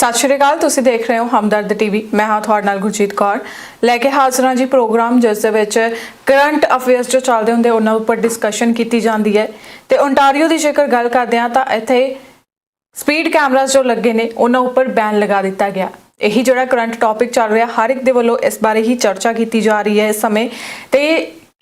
ਸਤਿ ਸ਼੍ਰੀ ਅਕਾਲ, ਤੁਸੀਂ ਦੇਖ ਰਹੇ ਹੋ ਹਮਦਰਦ ਟੀਵੀ। ਮੈਂ ਹਾਂ ਤੁਹਾਡੇ ਨਾਲ ਗੁਰਜੀਤ ਕੌਰ। ਲੈ ਕੇ ਹਾਜ਼ਰ ਹਾਂ ਜੀ ਪ੍ਰੋਗਰਾਮ, ਜਿਸ ਦੇ ਵਿੱਚ ਕਰੰਟ ਅਫੇਅਰਸ ਜੋ ਚੱਲਦੇ ਹੁੰਦੇ, ਉਹਨਾਂ ਉੱਪਰ ਡਿਸਕਸ਼ਨ ਕੀਤੀ ਜਾਂਦੀ ਹੈ। ਤੇ ਓਨਟਾਰੀਓ ਦੀ ਜੇਕਰ ਗੱਲ ਕਰਦੇ ਹਾਂ, ਤਾਂ ਇੱਥੇ ਸਪੀਡ ਕੈਮਰਾਸ ਜੋ ਲੱਗੇ ਨੇ, ਉਹਨਾਂ ਉੱਪਰ ਬੈਨ ਲਗਾ ਦਿੱਤਾ ਗਿਆ। ਇਹੀ ਜਿਹੜਾ ਕਰੰਟ ਟੌਪਿਕ ਚੱਲ ਰਿਹਾ, ਹਰ ਇੱਕ ਦੇ ਵੱਲੋਂ ਇਸ ਬਾਰੇ ਹੀ ਚਰਚਾ ਕੀਤੀ ਜਾ ਰਹੀ ਹੈ ਇਸ ਸਮੇਂ। ਤੇ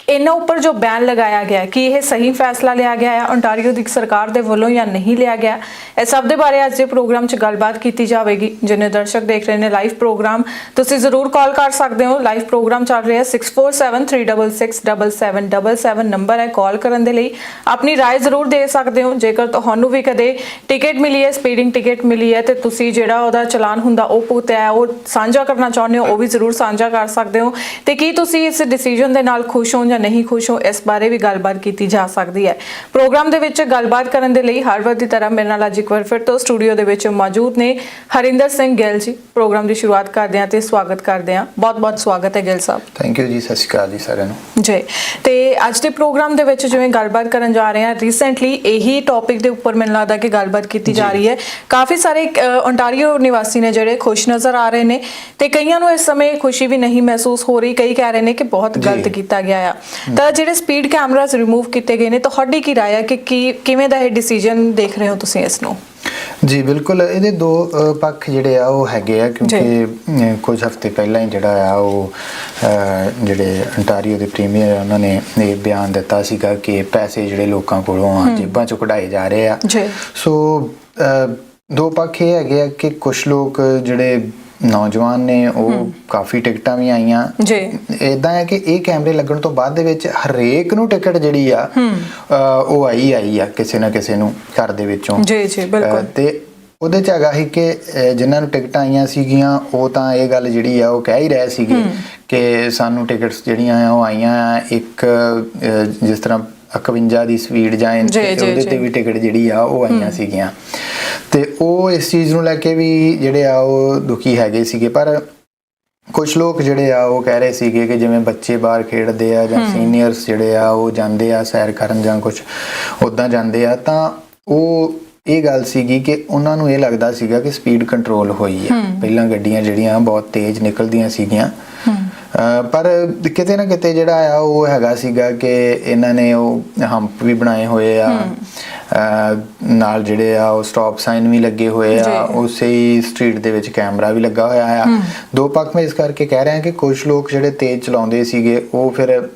ਇਹਨਾਂ ਉੱਪਰ ਜੋ ਬੈਨ ਲਗਾਇਆ ਗਿਆ ਹੈ, ਕੀ ਇਹ ਸਹੀ ਫੈਸਲਾ ਲਿਆ ਗਿਆ ਹੈ ਓਨਟਾਰੀਓ ਦੀ ਸਰਕਾਰ ਦੇ ਵੱਲੋਂ ਜਾਂ ਨਹੀਂ ਲਿਆ ਗਿਆ ਇਹ ਸਭ ਦੇ ਬਾਰੇ ਅੱਜ ਦੇ ਪ੍ਰੋਗਰਾਮ 'ਚ ਗੱਲਬਾਤ ਕੀਤੀ ਜਾਵੇਗੀ ਜਿਨੇ ਦਰਸ਼ਕ ਦੇਖ ਰਹੇ ਨੇ ਲਾਈਵ ਪ੍ਰੋਗਰਾਮ ਤੁਸੀਂ ਜ਼ਰੂਰ ਕਾਲ ਕਰ ਸਕਦੇ ਹੋ ਲਾਈਵ ਪ੍ਰੋਗਰਾਮ ਚੱਲ ਰਿਹਾ ਹੈ 6473667777 ਨੰਬਰ ਹੈ ਕਾਲ ਕਰਨ ਦੇ ਲਈ ਆਪਣੀ رائے ਜ਼ਰੂਰ ਦੇ ਸਕਦੇ ਹੋ ਜੇਕਰ ਤੁਹਾਨੂੰ ਵੀ ਕਦੇ ਟਿਕਟ ਮਿਲੀ ਹੈ ਸਪੀਡਿੰਗ ਟਿਕਟ ਮਿਲੀ ਹੈ ਤੇ ਤੁਸੀਂ ਜਿਹੜਾ ਉਹਦਾ ਚਲਾਨ ਹੁੰਦਾ ਉਹ ਭੁਗਤਿਆ ਹੈ ਉਹ ਸਾਂਝਾ ਕਰਨਾ ਚਾਹੁੰਦੇ ਹੋ ਉਹ ਵੀ ਜ਼ਰੂਰ ਸਾਂਝਾ ਕਰ ਸਕਦੇ ਹੋ ਤੇ ਕੀ ਤੁਸੀਂ ਇਸ ਡਿਸੀਜਨ ਦੇ ਨਾਲ ਖੁਸ਼ ਹੋ ਜਾਂ ਨਹੀਂ ਖੁਸ਼ ਹੋ ਇਸ ਬਾਰੇ ਵੀ ਗੱਲਬਾਤ ਕੀਤੀ ਜਾ ਸਕਦੀ ਹੈ। ਪ੍ਰੋਗਰਾਮ ਦੇ ਵਿੱਚ ਗੱਲਬਾਤ ਕਰਨ ਦੇ ਲਈ ਹਰ ਵਾਰ ਦੀ ਤਰ੍ਹਾਂ ਮੇਰੇ ਨਾਲ ਅੱਜ ਇੱਕ ਵਾਰ ਫਿਰ ਤੋਂ ਸਟੂਡੀਓ ਦੇ ਵਿੱਚ ਮੌਜੂਦ ਨੇ ਹਰਿੰਦਰ ਸਿੰਘ ਗਿੱਲ ਜੀ। ਪ੍ਰੋਗਰਾਮ ਦੀ ਸ਼ੁਰੂਆਤ ਕਰਦੇ ਹਾਂ ਤੇ ਸਵਾਗਤ ਕਰਦੇ ਹਾਂ। ਬਹੁਤ-ਬਹੁਤ ਸਵਾਗਤ ਹੈ ਗਿੱਲ ਸਾਹਿਬ। ਥੈਂਕ ਯੂ ਜੀ ਸਤਿ ਸ਼੍ਰੀ ਅਕਾਲ ਜੀ ਸਾਰਿਆਂ ਨੂੰ। ਜੀ ਤੇ ਅੱਜ ਦੇ ਪ੍ਰੋਗਰਾਮ ਦੇ ਵਿੱਚ ਜਿਵੇਂ ਗੱਲਬਾਤ ਕਰਨ ਜਾ ਰਹੇ ਹਾਂ ਰੀਸੈਂਟਲੀ ਇਹੀ ਟੌਪਿਕ ਦੇ ਉੱਪਰ ਮੈਨੂੰ ਲੱਗਦਾ ਕਿ ਗੱਲਬਾਤ ਕੀਤੀ ਜਾ ਰਹੀ ਹੈ। ਕਾਫੀ ਸਾਰੇ ਓਨਟਾਰੀਓ ਨਿਵਾਸੀ ਨੇ ਜਿਹੜੇ ਖੁਸ਼ ਨਜ਼ਰ ਆ ਰਹੇ ਨੇ ਤੇ ਕਈਆਂ ਨੂੰ ਇਸ ਸਮੇਂ ਖੁਸ਼ੀ ਵੀ ਨਹੀਂ ਮਹਿਸੂਸ ਹੋ ਰਹੀ ਕਈ ਕਹਿ ਰਹੇ ਨੇ ਕਿ ਬਹੁਤ। ਗਲਤ ਕੀਤਾ ਗਿਆ ਆ। ਤਾਂ ਜਿਹੜੇ ਸਪੀਡ ਕੈਮਰਾਸ ਰਿਮੂਵ ਕੀਤੇ ਗਏ ਨੇ ਤੁਹਾਡੀ ਕੀ ਰਾਏ ਹੈ ਕਿ ਕੀ ਕਿਵੇਂ ਦਾ ਇਹ ਡਿਸੀਜਨ ਦੇਖ ਰਹੇ ਹੋ ਤੁਸੀਂ ਇਸ ਨੂੰ ਜੀ ਬਿਲਕੁਲ। ਇਹਦੇ ਦੋ ਪੱਖ ਜਿਹੜੇ ਆ ਉਹ ਹੈਗੇ ਆ ਕਿਉਂਕਿ ਕੁਝ ਹਫ਼ਤੇ ਪਹਿਲਾਂ ਹੀ ਜਿਹੜਾ ਆ ਉਹ ਜਿਹੜੇ ਅੰਟਾਰੀਓ ਦੇ ਪ੍ਰੀਮੀਅਰ ਉਹਨਾਂ ਨੇ ਇਹ ਬਿਆਨ ਦਿੱਤਾ ਸੀਗਾ ਕਿ ਪੈਸੇ ਜਿਹੜੇ ਲੋਕਾਂ ਕੋਲੋਂ ਆ ਜੇਬਾਂ ਚੋਂ ਕਢਾਏ ਜਾ ਰਹੇ ਆ। ਸੋ ਦੋ ਪੱਖ ਇਹ ਹੈਗੇ ਆ ਕਿ ਕੁਝ ਲੋਕ ਜਿਹੜੇ ਨੌਜਵਾਨ ਨੇ ਉਹ ਕਾਫੀ ਟਿਕਟਾਂ ਵੀ ਆਈਆਂ। ਜੀ। ਇਦਾਂ ਹੈ ਕਿ ਇਹ ਕੈਮਰੇ ਲੱਗਣ ਤੋਂ ਬਾਅਦ ਦੇ ਵਿੱਚ ਹਰੇਕ ਨੂੰ ਟਿਕਟ ਜਿਹੜੀ ਆ ਉਹ ਆਈ ਆਈ ਆ ਕਿਸੇ ਨਾ ਕਿਸੇ ਨੂੰ ਘਰ ਦੇ ਵਿੱਚੋਂ। ਜੀ ਜੀ ਬਿਲਕੁਲ। ਤੇ ਉਹਦੇ ਚ ਹੈਗਾ ਸੀ ਕਿ ਜਿਨ੍ਹਾਂ ਨੂੰ ਟਿਕਟਾਂ ਆਈਆਂ ਸੀਗੀਆਂ ਉਹ ਤਾਂ ਇਹ ਗੱਲ ਜਿਹੜੀ ਆ ਉਹ ਕਹਿ ਹੀ ਰਹੇ ਸੀਗੇ ਕਿ ਸਾਨੂੰ ਟਿਕਟਸ ਜਿਹੜੀਆਂ ਆ ਉਹ ਆਈਆਂ ਆ। ਇੱਕ ਜਿਸ ਤਰ੍ਹਾਂ 51 ਦੀ ਸਪੀਡ ਜਾਂ ਉਹਦੇ। ਤੇ ਵੀ ਟਿਕਟ ਜਿਹੜੀ ਆ ਉਹ ਆਈਆਂ ਸੀਗੀਆਂ। ਤੇ ਉਹ ਇਸ ਚੀਜ਼ ਨੂੰ ਲੈ ਕੇ ਵੀ ਜਿਹੜੇ ਆ ਉਹ ਦੁਖੀ ਹੈਗੇ ਸੀਗੇ। ਪਰ ਕੁਝ ਲੋਕ ਜਿਹੜੇ ਆ ਉਹ ਕਹਿ ਰਹੇ ਸੀਗੇ ਕਿ ਜਿਵੇਂ ਬੱਚੇ ਬਾਹਰ ਖੇਡਦੇ ਆ ਜਾਂ ਸੀਨੀਅਰਸ ਜਿਹੜੇ ਆ ਉਹ ਜਾਂਦੇ ਆ ਸੈਰ ਕਰਨ ਜਾਂ ਕੁਝ ਉਦਾਂ ਜਾਂਦੇ ਆ ਤਾਂ ਉਹ ਇਹ ਗੱਲ ਸੀਗੀ ਕਿ ਉਹਨਾਂ ਨੂੰ ਇਹ ਲੱਗਦਾ ਸੀਗਾ ਕਿ ਸਪੀਡ ਕੰਟਰੋਲ ਹੋਈ ਆ। ਪਹਿਲਾਂ ਗੱਡੀਆਂ ਜਿਹੜੀਆਂ ਬਹੁਤ ਤੇਜ਼ ਨਿਕਲਦੀਆਂ ਸੀਗੀਆਂ। ਪਰ ਕਿਤੇ ਨਾ ਕਿਤੇ ਜਿਹੜਾ ਆ ਉਹ ਹੈਗਾ ਸੀਗਾ ਕਿ ਇਹਨਾਂ ਨੇ ਉਹ ਹੰਪ ਵੀ ਬਣਾਏ ਹੋਏ ਆ। ਨਾਲ ਜਿਹੜੇ ਆ ਉਹ ਸਟਾਪ ਸਾਈਨ ਵੀ ਲੱਗੇ ਹੋਏ ਆ। ਉਸੇ ਹੀ ਸਟਰੀਟ ਦੇ ਵਿੱਚ ਕੈਮਰਾ ਵੀ ਲੱਗਾ ਹੋਇਆ ਆ। ਦੋ ਪੱਖ ਮੈਂ ਇਸ ਕਰਕੇ ਕਹਿ ਰਿਹਾ ਕਿ ਕੁਝ ਲੋਕ ਜਿਹੜੇ ਤੇਜ਼ ਚਲਾਉਂਦੇ ਸੀਗੇ ਉਹ ਫਿਰ